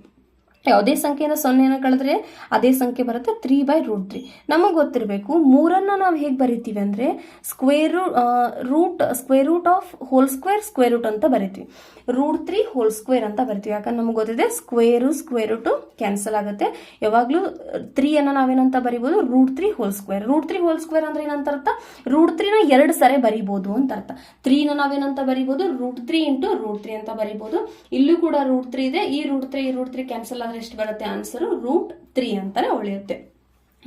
ಯಾವುದೇ ಸಂಖ್ಯೆಯಿಂದ ಸೊನ್ನೆಯನ್ನು ಕಳೆದ್ರೆ ಅದೇ ಸಂಖ್ಯೆ ಬರುತ್ತೆ ತ್ರೀ ಬೈ ರೂಟ್ ತ್ರೀ ನಮಗೆ ಗೊತ್ತಿರಬೇಕು, ಮೂರನ್ನು ನಾವು ಹೇಗೆ ಬರಿತೀವಿ ಅಂದರೆ square root square root of whole square square root ಅಂತ ಬರಿತೀವಿ. ರೂಟ್ ತ್ರೀ ಹೋಲ್ ಸ್ಕ್ವೇರ್ ಅಂತ ಬರಿತೀವಿ. ಯಾಕಂದ್ರೆ ನಮಗೆ ಗೊತ್ತಿದೆ ಸ್ಕ್ವೇರು ಸ್ಕ್ವೇರ್ ರೂಟು ಕ್ಯಾನ್ಸಲ್ ಆಗುತ್ತೆ. ಯಾವಾಗಲೂ ತ್ರೀಯನ್ನು ನಾವೇನಂತ ಬರಿಬೋದು? Root three whole square root three whole square ಅಂದ್ರೆ ಏನಂತ ಅರ್ಥ ರೂಟ್ ತ್ರೀನ ಎರಡು ಸರಿ ಬರಿಬೋದು ಅಂತ ಅರ್ಥ ತ್ರೀನ ನಾವೇನಂತ ಬರಿಬೋದು? Root three into root three ಅಂತ ಬರಿಬೋದು. ಇಲ್ಲೂ ಕೂಡ ರೂಟ್ ತ್ರೀ ಇದೆ. ಈ root three root three cancel ಆದ್ರೆ ಎಷ್ಟು ಬರುತ್ತೆ ಆನ್ಸರ್ ರೂಟ್ ತ್ರೀ ಅಂತಾನೆ ಉಳಿಯುತ್ತೆ.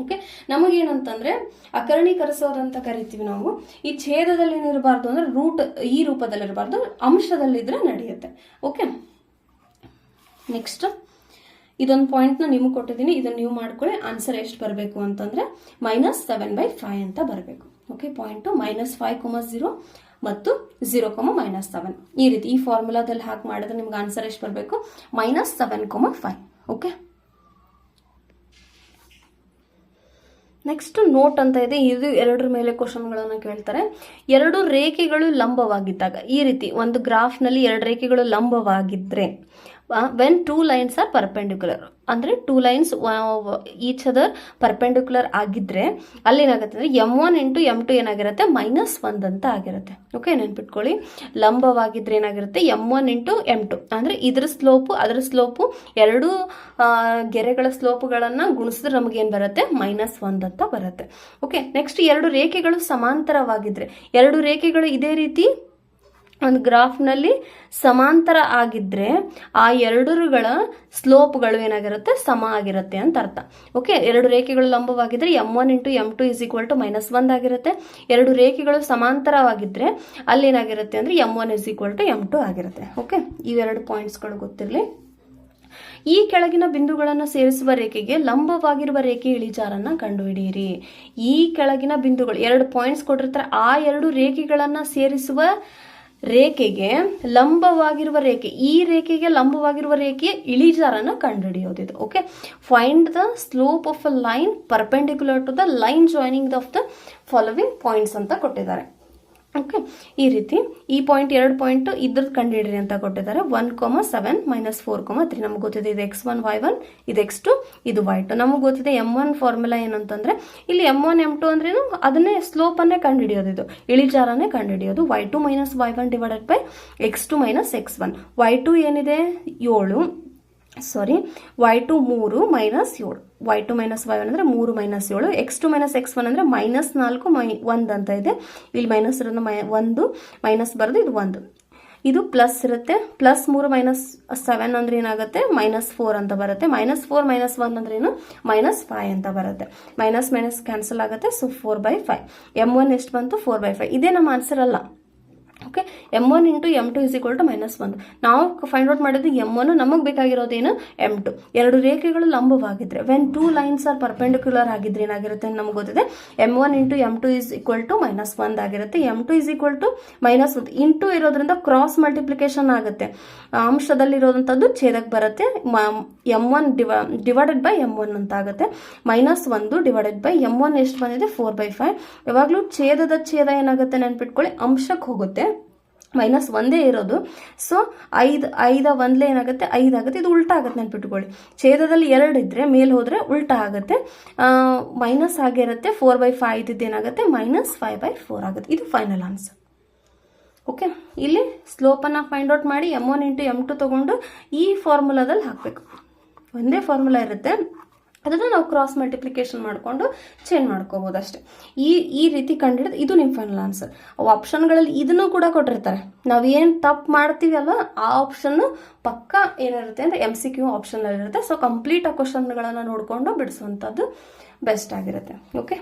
ಓಕೆ ನಮಗೇನಂತಂದ್ರೆ ಅಂತ ಕರಿತೀವಿ ನಾವು. ಈ ಛೇದದಲ್ಲಿ ಏನಿರಬಾರ್ದು ಅಂದ್ರೆ ರೂಟ್ ಈ ರೂಪದಲ್ಲಿ ಇರಬಾರ್ದು ಅಂಶದಲ್ಲಿದ್ರೆ ನಡೆಯುತ್ತೆ. ಓಕೆ ನೆಕ್ಸ್ಟ್ ಇದೊಂದು ಪಾಯಿಂಟ್ನ ನಿಮಗೆ ಕೊಟ್ಟಿದ್ದೀನಿ. ಇದನ್ನು ನೀವು ಮಾಡ್ಕೊಳ್ಳಿ. ಆನ್ಸರ್ ಎಷ್ಟು ಬರಬೇಕು ಅಂತಂದ್ರೆ ಮೈನಸ್ ಸೆವೆನ್ ಬೈ ಫೈವ್ ಅಂತ ಬರಬೇಕು. Okay point minus five comma zero ಮತ್ತು ಝೀರೋ ಕೊಮ ಮೈನಸ್ ಸೆವೆನ್ ಈ ರೀತಿ ಈ ಫಾರ್ಮುಲಾದಲ್ಲಿ ಹಾಕಿ ಮಾಡಿದ್ರೆ ನಿಮ್ಗೆ ಆನ್ಸರ್ ಎಷ್ಟು ಬರಬೇಕು? Minus seven comma five okay? Next note ಅಂತ ಇದೆ, ಇದು ಎರಡರ ಮೇಲೆ ಕ್ವಶನ್ಗಳನ್ನು ಕೇಳ್ತಾರೆ. ಎರಡು ರೇಖೆಗಳು ಲಂಬವಾಗಿದ್ದಾಗ, ಈ ರೀತಿ ಒಂದು ಗ್ರಾಫ್ನಲ್ಲಿ ಎರಡು ರೇಖೆಗಳು ಲಂಬವಾಗಿದ್ದರೆ when two lines are perpendicular ಅಂದರೆ two lines each other perpendicular ಆಗಿದ್ದರೆ ಅಲ್ಲೇನಾಗುತ್ತೆ ಅಂದರೆ M one into M two ಏನಾಗಿರುತ್ತೆ? ಮೈನಸ್ ಒಂದು ಅಂತ ಆಗಿರುತ್ತೆ. ಓಕೆ ನೆನ್ಪಿಟ್ಕೊಳ್ಳಿ. ಲಂಬವಾಗಿದ್ರೆ ಏನಾಗಿರುತ್ತೆ? M one into M two ಅಂದರೆ ಇದ್ರ ಸ್ಲೋಪು ಅದರ ಸ್ಲೋಪು ಎರಡೂ ಗೆರೆಗಳ ಸ್ಲೋಪುಗಳನ್ನು ಗುಣಿಸಿದ್ರೆ ನಮಗೇನು ಬರುತ್ತೆ? ಮೈನಸ್ ಒಂದು ಅಂತ ಬರುತ್ತೆ. ಓಕೆ ನೆಕ್ಸ್ಟ್ ಎರಡು ರೇಖೆಗಳು ಸಮಾಂತರವಾಗಿದ್ದರೆ ಎರಡು ರೇಖೆಗಳು ಇದೇ ರೀತಿ ಒಂದು ಗ್ರಾಫ್ನಲ್ಲಿ ಸಮಾಂತರ ಆಗಿದ್ರೆ ಆ ಎರಡರುಗಳ ಸ್ಲೋಪ್ಗಳು ಏನಾಗಿರುತ್ತೆ? ಸಮ ಆಗಿರುತ್ತೆ ಅಂತ ಅರ್ಥ. ಓಕೆ ಎರಡು ರೇಖೆಗಳು ಲಂಬವಾಗಿದ್ರೆ M one into M two is equal to minus one ಆಗಿರುತ್ತೆ. ಎರಡು ರೇಖೆಗಳು ಸಮಾಂತರವಾಗಿದ್ರೆ ಅಲ್ಲಿ ಏನಾಗಿರುತ್ತೆ ಅಂದರೆ M one is equal to M two ಆಗಿರುತ್ತೆ. ಓಕೆ ಇವೆರಡು ಪಾಯಿಂಟ್ಸ್ಗಳು ಗೊತ್ತಿರಲಿ. ಈ ಕೆಳಗಿನ ಬಿಂದುಗಳನ್ನು ಸೇರಿಸುವ ರೇಖೆಗೆ ಲಂಬವಾಗಿರುವ ರೇಖೆ ಇಳಿಜಾರನ್ನ ಕಂಡುಹಿಡಿಯಿರಿ. ಈ ಕೆಳಗಿನ ಬಿಂದುಗಳು ಎರಡು ಪಾಯಿಂಟ್ಸ್ ಕೊಟ್ಟಿರ್ತಾರೆ. ಆ ಎರಡು ರೇಖೆಗಳನ್ನು ಸೇರಿಸುವ ರೇಖೆಗೆ ಲಂಬವಾಗಿರುವ ರೇಖೆ, ಈ ರೇಖೆಗೆ ಲಂಬವಾಗಿರುವ ರೇಖೆಯ ಇಳಿಜಾರನ್ನ ಕಂಡುಹಿಡಿಯೋದಿದೆ okay find the slope of a line perpendicular to the line joining of the following points ಅಂತ ಕೊಟ್ಟಿದ್ದಾರೆ. ಓಕೆ ಈ ರೀತಿ ಈ ಪಾಯಿಂಟ್ ಎರಡು ಪಾಯಿಂಟ್ ಇದ್ರದ್ದು ಕಂಡುಹಿಡ್ರಿ ಅಂತ ಕೊಟ್ಟಿದ್ದಾರೆ. One comma seven minus four comma three ನಮ್ಗೆ ಗೊತ್ತಿದೆ ಇದು ಎಕ್ಸ್ ಒನ್ ವೈ ಒನ್ ಇದು ಎಕ್ಸ್ ಟು ಇದು ವೈ ಟು ನಮಗೆ ಗೊತ್ತಿದೆ ಎಂ ಒನ್ ಫಾರ್ಮುಲಾ ಏನಂತಂದ್ರೆ ಇಲ್ಲಿ ಎಂ ಒನ್ ಎಂ ಟು ಅಂದ್ರೇನು ಅದನ್ನೇ ಸ್ಲೋಪನ್ನೇ ಕಂಡುಹಿಡಿಯೋದು ಇದು. ಇಳಿಜಾರನ್ನೇ ಕಂಡುಹಿಡಿಯೋದು. Y two minus Y one divided by X two minus X one Y two ಏನಿದೆ? ಏಳು. ಸಾರಿ ವೈ ಟು ಮೂರು ಮೈನಸ್ ಏಳು. Y two minus Y one ಅಂದರೆ ಮೂರು ಮೈನಸ್ ಏಳು. X two minus X one ಅಂದರೆ ಮೈನಸ್ ನಾಲ್ಕು ಮೈ ಒಂದು ಅಂತ ಇದೆ. ಇಲ್ಲಿ ಮೈನಸ್ ಇರೋದು ಮೈ ಒಂದು ಮೈನಸ್ ಬರೋದು ಇದು ಒಂದು. ಇದು ಪ್ಲಸ್ ಇರುತ್ತೆ. ಪ್ಲಸ್ ಮೂರು ಮೈನಸ್ ಸೆವೆನ್ ಅಂದ್ರೆ ಏನಾಗುತ್ತೆ? ಮೈನಸ್ ಫೋರ್ ಅಂತ ಬರುತ್ತೆ. ಮೈನಸ್ ಫೋರ್ ಮೈನಸ್ ಒನ್ ಅಂದ್ರೆ ಏನು? ಮೈನಸ್ ಫೈವ್ ಅಂತ ಬರುತ್ತೆ. ಮೈನಸ್ ಮೈನಸ್ ಕ್ಯಾನ್ಸಲ್ ಆಗುತ್ತೆ so four by five M one ಎಷ್ಟು ಬಂತು? ಫೋರ್ ಬೈ ಫೈವ್ ಇದೇ ನಮ್ಮ ಆನ್ಸರ್ ಅಲ್ಲ. Okay? M one into M two is equal to minus ಒಂದು ನಾವು ಫೈಂಡ್ ಔಟ್ ಮಾಡಿದ್ದು ಎಂ ಒನ್ ನಮಗೆ ಬೇಕಾಗಿರೋದೇನು? ಎಂ ಟು ಎರಡು ರೇಖೆಗಳು ಲಂಬವಾಗಿದ್ರೆ when two lines are perpendicular ಆಗಿದ್ರೆ ಏನಾಗಿರುತ್ತೆ ಅಂತ ನಮ್ಗೆ ಗೊತ್ತಿದೆ? M one into M two is equal to minus ಒಂದು ಆಗಿರುತ್ತೆ. M two is equal to minus ಒಂದು ಇಂಟು ಇರೋದ್ರಿಂದ ಕ್ರಾಸ್ ಮಲ್ಟಿಪ್ಲಿಕೇಶನ್ ಆಗುತ್ತೆ. ಅಂಶದಲ್ಲಿ ಅಂಶದಲ್ಲಿರೋದಂಥದ್ದು ಛೇದಕ್ಕೆ ಬರುತ್ತೆ. M one div divided by M one ಅಂತ ಆಗುತ್ತೆ. ಮೈನಸ್ ಒಂದು ಡಿವೈಡೆಡ್ ಬೈ ಎಂ ಒನ್ ಎಷ್ಟು ಬಂದಿದೆ? ಫೋರ್ ಬೈ ಫೈವ್ ಯಾವಾಗಲೂ ಛೇದದ ಛೇದ ಏನಾಗುತ್ತೆ ನೆನ್ಪಿಟ್ಕೊಳ್ಳಿ? ಅಂಶಕ್ಕೆ ಹೋಗುತ್ತೆ. ಮೈನಸ್ ಒಂದೇ ಇರೋದು. ಸೊ ಐದು, ಐದ ಒಂದ್ಲೆ ಏನಾಗುತ್ತೆ? ಐದು ಆಗುತ್ತೆ. ಇದು ಉಲ್ಟಾ ಆಗುತ್ತೆ ನೆನ್ಪಿಟ್ಕೊಳ್ಳಿ. ಛೇದದಲ್ಲಿ ಎರಡು ಇದ್ರೆ ಮೇಲೆ ಹೋದ್ರೆ ಉಲ್ಟಾ ಆಗುತ್ತೆ. ಮೈನಸ್ ಆಗಿರುತ್ತೆ ಫೋರ್ ಬೈ ಫೈವ್ ಇದ್ದಿದ್ದು ಏನಾಗುತ್ತೆ? ಮೈನಸ್ ಫೈವ್ ಬೈ ಫೋರ್ ಆಗುತ್ತೆ. ಇದು ಫೈನಲ್ ಆನ್ಸರ್ ಓಕೆ ಇಲ್ಲಿ ಸ್ಲೋಪನ್ನು ಫೈಂಡ್ ಔಟ್ ಮಾಡಿ M one into M two ತೊಗೊಂಡು ಈ ಫಾರ್ಮುಲಾದಲ್ಲಿ ಹಾಕಬೇಕು. ಒಂದೇ ಫಾರ್ಮುಲಾ ಇರುತ್ತೆ. ಅದನ್ನು ನಾವು ಕ್ರಾಸ್ ಮಲ್ಟಿಪ್ಲಿಕೇಶನ್ ಮಾಡಿಕೊಂಡು ಚೇಂಜ್ ಮಾಡ್ಕೋಬೋದು ಅಷ್ಟೇ ಈ ಈ ರೀತಿ ಕಂಡುಹಿಡಿದು ಇದು ನಿಮ್ಮ ಫೈನಲ್ ಆನ್ಸರ್ ಆಪ್ಷನ್ಗಳಲ್ಲಿ ಇದನ್ನು ಕೂಡ ಕೊಟ್ಟಿರ್ತಾರೆ. ನಾವು ಏನು ತಪ್ಪು ಮಾಡ್ತೀವಿ ಅಲ್ವಾ, ಆ ಆಪ್ಷನ್ನು ಪಕ್ಕ ಏನಿರುತ್ತೆ ಅಂದರೆ ಎಂ ಸಿ ಕ್ಯೂ ಆಪ್ಷನಲ್ಲಿರುತ್ತೆ ಸೊ ಕಂಪ್ಲೀಟ್ ಆ ಕ್ವಶನ್ಗಳನ್ನು ನೋಡಿಕೊಂಡು ಬಿಡಿಸುವಂಥದ್ದು ಬೆಸ್ಟ್ ಆಗಿರುತ್ತೆ. ಓಕೆ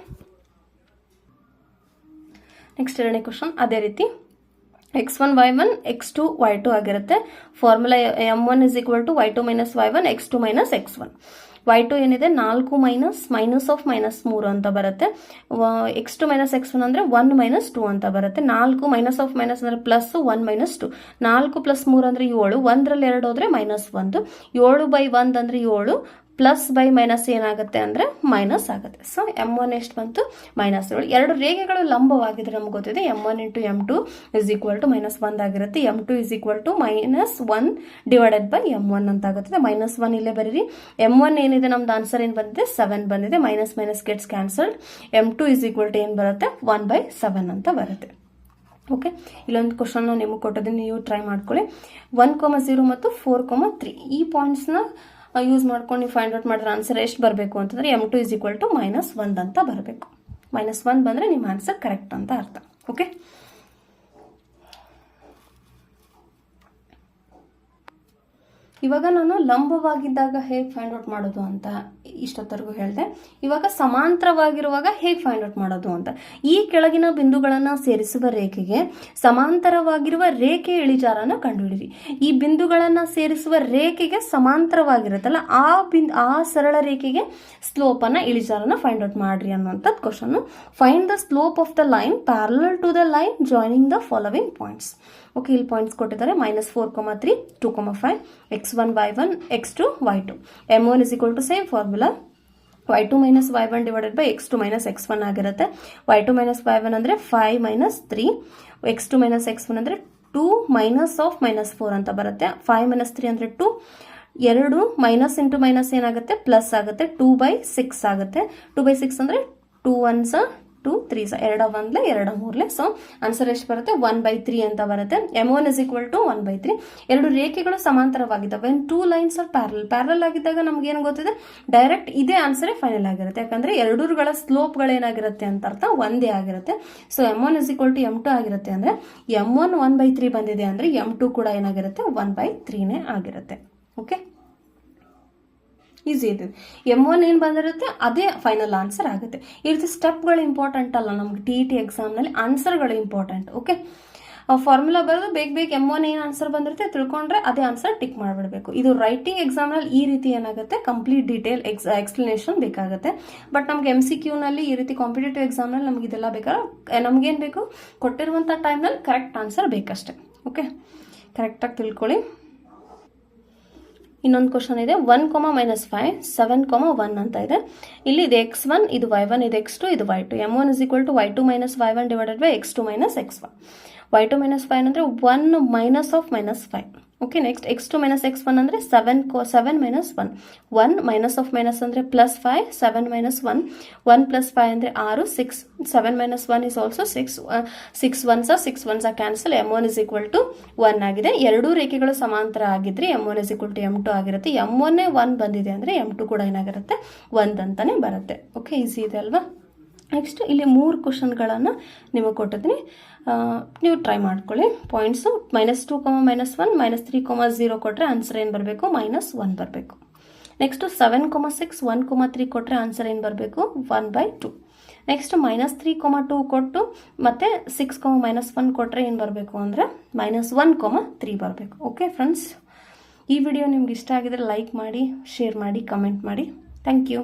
ನೆಕ್ಸ್ಟ್ ಎರಡನೇ ಕ್ವಶನ್ ಅದೇ ರೀತಿ. X one y one x two y two ಆಗಿರುತ್ತೆ. Formula m one is equal to y two minus y one x two minus x one y two ಏನಿದೆ? ನಾಲ್ಕು ಮೈನಸ್ ಮೈನಸ್ ಆಫ್ ಮೈನಸ್ ಮೂರು ಅಂತ ಬರುತ್ತೆ. X two minus x one ಅಂದರೆ ಒನ್ ಮೈನಸ್ ಟು ಅಂತ ಬರುತ್ತೆ. ನಾಲ್ಕು ಮೈನಸ್ ಆಫ್ ಮೈನಸ್ ಅಂದರೆ ಪ್ಲಸ್ ಒನ್ ಮೈನಸ್ ಟು ನಾಲ್ಕು ಪ್ಲಸ್ ಮೂರು ಅಂದರೆ ಏಳು. ಒಂದರಲ್ಲಿ ಎರಡು ಹೋದರೆ ಮೈನಸ್ ಒಂದು. ಏಳು ಬೈ ಒಂದು ಅಂದರೆ ಏಳು. ಪ್ಲಸ್ ಬೈ ಮೈನಸ್ ಏನಾಗುತ್ತೆ ಅಂದರೆ ಮೈನಸ್ ಆಗುತ್ತೆ. ಸೊ ಎಂ ಒನ್ ಎಷ್ಟು ಬಂತು? ಮೈನಸ್ ಏಳು. ಎರಡು ರೇಖೆಗಳು ಲಂಬವಾಗಿದ್ರೆ ನಮ್ಗೆ ಗೊತ್ತಿದೆ m one into m two is equal to minus ಒಂದ್ ಆಗಿರುತ್ತೆ. M two is equal to minus one divided by m one ಅಂತ ಆಗುತ್ತೆ ಮೈನಸ್ ಒನ್ ಇಲ್ಲೇ ಬರೀರಿ. ಎಂ ಒನ್ ಏನಿದೆ? ನಮ್ದು ಆನ್ಸರ್ ಏನು ಬಂದಿದೆ? ಸೆವೆನ್ ಬಂದಿದೆ. Minus minus gets cancelled m two is equal to ಏನು ಬರುತ್ತೆ? ಒನ್ ಬೈ ಸೆವೆನ್ ಅಂತ ಬರುತ್ತೆ. ಓಕೆ ಇಲ್ಲೊಂದು ಕ್ವಶನ್ ನಿಮಗೆ ಕೊಟ್ಟಿದ್ದೀನಿ. ನೀವು ಟ್ರೈ ಮಾಡ್ಕೊಳ್ಳಿ. ಒನ್ ಕೋಮ ಝೀರೋ ಮತ್ತು ಫೋರ್ ಕೋಮ ತ್ರೀ ಈ ಪಾಯಿಂಟ್ಸ್ನ ಯೂಸ್ ಮಾಡ್ಕೊಂಡು ನೀವು ಫೈಂಡ್ ಔಟ್ ಮಾಡಿದ್ರೆ ಆನ್ಸರ್ ಎಷ್ಟು ಬರಬೇಕು ಅಂತಂದರೆ m two is equal to minus one ಅಂತ ಬರಬೇಕು. ಮೈನಸ್ ಒನ್ ಬಂದರೆ ನಿಮ್ಮ ಆನ್ಸರ್ ಕರೆಕ್ಟ್ ಅಂತ ಅರ್ಥ. ಓಕೆ ಇವಾಗ ನಾನು ಲಂಬವಾಗಿದ್ದಾಗ ಹೇಗೆ ಫೈಂಡ್ ಔಟ್ ಮಾಡೋದು ಅಂತ ಇಷ್ಟೊತ್ತರೆಗೂ ಹೇಳಿದೆ. ಇವಾಗ ಸಮಾಂತರವಾಗಿರುವಾಗ ಹೇಗೆ ಫೈಂಡ್ ಔಟ್ ಮಾಡೋದು ಅಂತ. ಈ ಕೆಳಗಿನ ಬಿಂದುಗಳನ್ನು ಸೇರಿಸುವ ರೇಖೆಗೆ ಸಮಾಂತರವಾಗಿರುವ ರೇಖೆ ಇಳಿಜಾರನ್ನು ಕಂಡುಹಿಡಿರಿ ಈ ಬಿಂದುಗಳನ್ನು ಸೇರಿಸುವ ರೇಖೆಗೆ ಸಮಾಂತರವಾಗಿರುತ್ತಲ್ಲ, ಆ ಬಿಂದು ಆ ಸರಳ ರೇಖೆಗೆ ಸ್ಲೋಪನ್ನು ಇಳಿಜಾರನ್ನು ಫೈಂಡ್ ಔಟ್ ಮಾಡ್ರಿ ಅನ್ನುವಂಥದ್ದು question find the slope of the line parallel to the line joining the following points okay ಇಲ್ಲಿ ಪಾಯಿಂಟ್ಸ್ ಕೊಟ್ಟಿದ್ದಾರೆ. Minus four comma three two comma five x one by one x two y two m one is equal to same formula y two minus y one divided by x two minus x one ಆಗಿರುತ್ತೆ. Y two minus y one ಅಂದರೆ five minus three x two minus x one ಅಂದರೆ two minus of minus four ಅಂತ ಬರುತ್ತೆ. ಫೈವ್ ಮೈನಸ್ ತ್ರೀ ಅಂದರೆ ಟೂ ಎರಡು ಮೈನಸ್ ಇಂಟು ಮೈನಸ್ ಏನಾಗುತ್ತೆ? ಪ್ಲಸ್ ಆಗುತ್ತೆ. ಟೂ ಬೈ ಸಿಕ್ಸ್ ಆಗುತ್ತೆ. ಟೂ ಬೈ ಸಿಕ್ಸ್ ಅಂದರೆ two ones two three so ಎರಡ ಒಂದ್ಲೆ, ಎರಡ ಮೂರ್ಲೆ ಸೊ ಆನ್ಸರ್ ಎಷ್ಟು ಬರುತ್ತೆ? ಒನ್ ಬೈ ತ್ರೀ ಅಂತ ಬರುತ್ತೆ. M one is equal to one by three ಎರಡು ರೇಖೆಗಳು ಸಮಾಂತರವಾಗಿದ್ದಾವೆ. When two lines are parallel parallel ಆಗಿದ್ದಾಗ ನಮ್ಗೆ ಏನು ಗೊತ್ತಿದೆ? ಡೈರೆಕ್ಟ್ ಇದೇ ಆನ್ಸರೇ ಫೈನಲ್ ಆಗಿರುತ್ತೆ. ಯಾಕಂದ್ರೆ ಎರಡೂರುಗಳ ಸ್ಲೋಪ್ಗಳೇನಾಗಿರುತ್ತೆ ಅಂತ ಅರ್ಥ ಒಂದೇ ಆಗಿರುತ್ತೆ. So m one is equal to m two ಆಗಿರುತ್ತೆ ಅಂದ್ರೆ m one one by three ಬಂದಿದೆ ಅಂದ್ರೆ ಎಂ ಟು ಕೂಡ ಏನಾಗಿರುತ್ತೆ? ಒನ್ ಬೈ ತ್ರೀನೇ ಆಗಿರುತ್ತೆ. ಓಕೆ ಈಸಿ ಇದೆ. ಎಂ ಒನ್ ಏನು ಬಂದಿರುತ್ತೆ, ಅದೇ ಫೈನಲ್ ಆನ್ಸರ್ ಆಗುತ್ತೆ. ಈ ರೀತಿ ಸ್ಟೆಪ್ಗಳು ಇಂಪಾರ್ಟೆಂಟ್ ಅಲ್ಲ ನಮ್ಗೆ ಟಿ ಇ ಟಿ ಎಕ್ಸಾಮ್ನಲ್ಲಿ ಆನ್ಸರ್ಗಳು ಇಂಪಾರ್ಟೆಂಟ್ ಓಕೆ ಫಾರ್ಮುಲಾ ಬರೋದು ಬೇಗ ಬೇಗ ಎಂ ಒನ್ ಏನು ಆನ್ಸರ್ ಬಂದಿರುತ್ತೆ ತಿಳ್ಕೊಂಡ್ರೆ ಅದೇ ಆನ್ಸರ್ ಟಿಕ್ ಮಾಡಿಬಿಡಬೇಕು. ಇದು ರೈಟಿಂಗ್ ಎಕ್ಸಾಮ್ನಲ್ಲಿ ಈ ರೀತಿ ಏನಾಗುತ್ತೆ ಕಂಪ್ಲೀಟ್ ಡೀಟೇಲ್ ಎಕ್ಸ್ ಎಕ್ಸ್ಪ್ಲನೇಷನ್ ಬೇಕಾಗುತ್ತೆ. ಬಟ್ ನಮ್ಗೆ ಎಂ ಸಿ ಕ್ಯೂನಲ್ಲಿ ಈ ರೀತಿ ಕಾಂಪಿಟೇಟಿವ್ ಎಕ್ಸಾಮ್ನಲ್ಲಿ ನಮ್ಗೆ ಇದೆಲ್ಲ ಬೇಕಾದ್ರೆ ನಮ್ಗೇನು ಬೇಕು? ಕೊಟ್ಟಿರುವಂಥ ಟೈಮ್ನಲ್ಲಿ ಕರೆಕ್ಟ್ ಆನ್ಸರ್ ಬೇಕಷ್ಟೆ ಓಕೆ ಕರೆಕ್ಟಾಗಿ ತಿಳ್ಕೊಳ್ಳಿ. ಇನ್ನೊಂದು ಕ್ವಶನ್ ಇದೆ. One comma minus five seven comma one ಅಂತ ಇದೆ. ಇಲ್ಲಿ ಇದು ಎಕ್ಸ್ ಒನ್ ಇದು ವೈ ಒನ್ ಇದು ಎಕ್ಸ್ ಟು ಇದು y two m one is equal to y two minus y one divided by x two minus x one y two minus five ಅಂದರೆ one minus of minus five okay next x two minus x one ಅಂದರೆ seven co seven minus one one minus of minus ಅಂದರೆ plus five seven minus one one plus five ಅಂದರೆ ಆರು six seven minus one is also six six ones six ones cancel m one is equal to one ಆಗಿದೆ. ಎರಡೂ ರೇಖೆಗಳು ಸಮಾಂತರ ಆಗಿದ್ರೆ m one is equal to m two ಆಗಿರುತ್ತೆ. ಎಂ ಒನ್ನೇ ಒನ್ ಬಂದಿದೆ ಅಂದರೆ ಎಂ ಟು ಕೂಡ ಏನಾಗಿರುತ್ತೆ? ಒಂದು ಅಂತಲೇ ಬರುತ್ತೆ. ಓಕೆ ಈಸಿ ಇದೆ ಅಲ್ವಾ? ನೆಕ್ಸ್ಟ್ ಇಲ್ಲಿ ಮೂರು ಕ್ವಶನ್ಗಳನ್ನು ನಿಮಗೆ ಕೊಟ್ಟಿದ್ದೀನಿ. ನೀವು ಟ್ರೈ ಮಾಡ್ಕೊಳ್ಳಿ. Points minus two comma minus one minus three comma zero ಕೊಟ್ಟರೆ ಆನ್ಸರ್ ಏನು ಬರಬೇಕು? ಮೈನಸ್ ಒನ್ ಬರಬೇಕು. Next seven comma six one comma three ಕೊಟ್ಟರೆ ಆನ್ಸರ್ ಏನು ಬರಬೇಕು? One by two next minus three comma two ಕೊಟ್ಟು ಮತ್ತೆ ಸಿಕ್ಸ್ ಕೊಮ ಮೈನಸ್ ಒನ್ ಕೊಟ್ಟರೆ ಏನು ಬರಬೇಕು ಅಂದರೆ ಮೈನಸ್ ಒನ್ ಕೊಮ ತ್ರೀ ಬರಬೇಕು. ಓಕೆ ಫ್ರೆಂಡ್ಸ್ ಈ ವಿಡಿಯೋ ನಿಮ್ಗೆ ಇಷ್ಟ ಆಗಿದ್ರೆ ಲೈಕ್ ಮಾಡಿ ಶೇರ್ ಮಾಡಿ ಕಮೆಂಟ್ ಮಾಡಿ. Thank you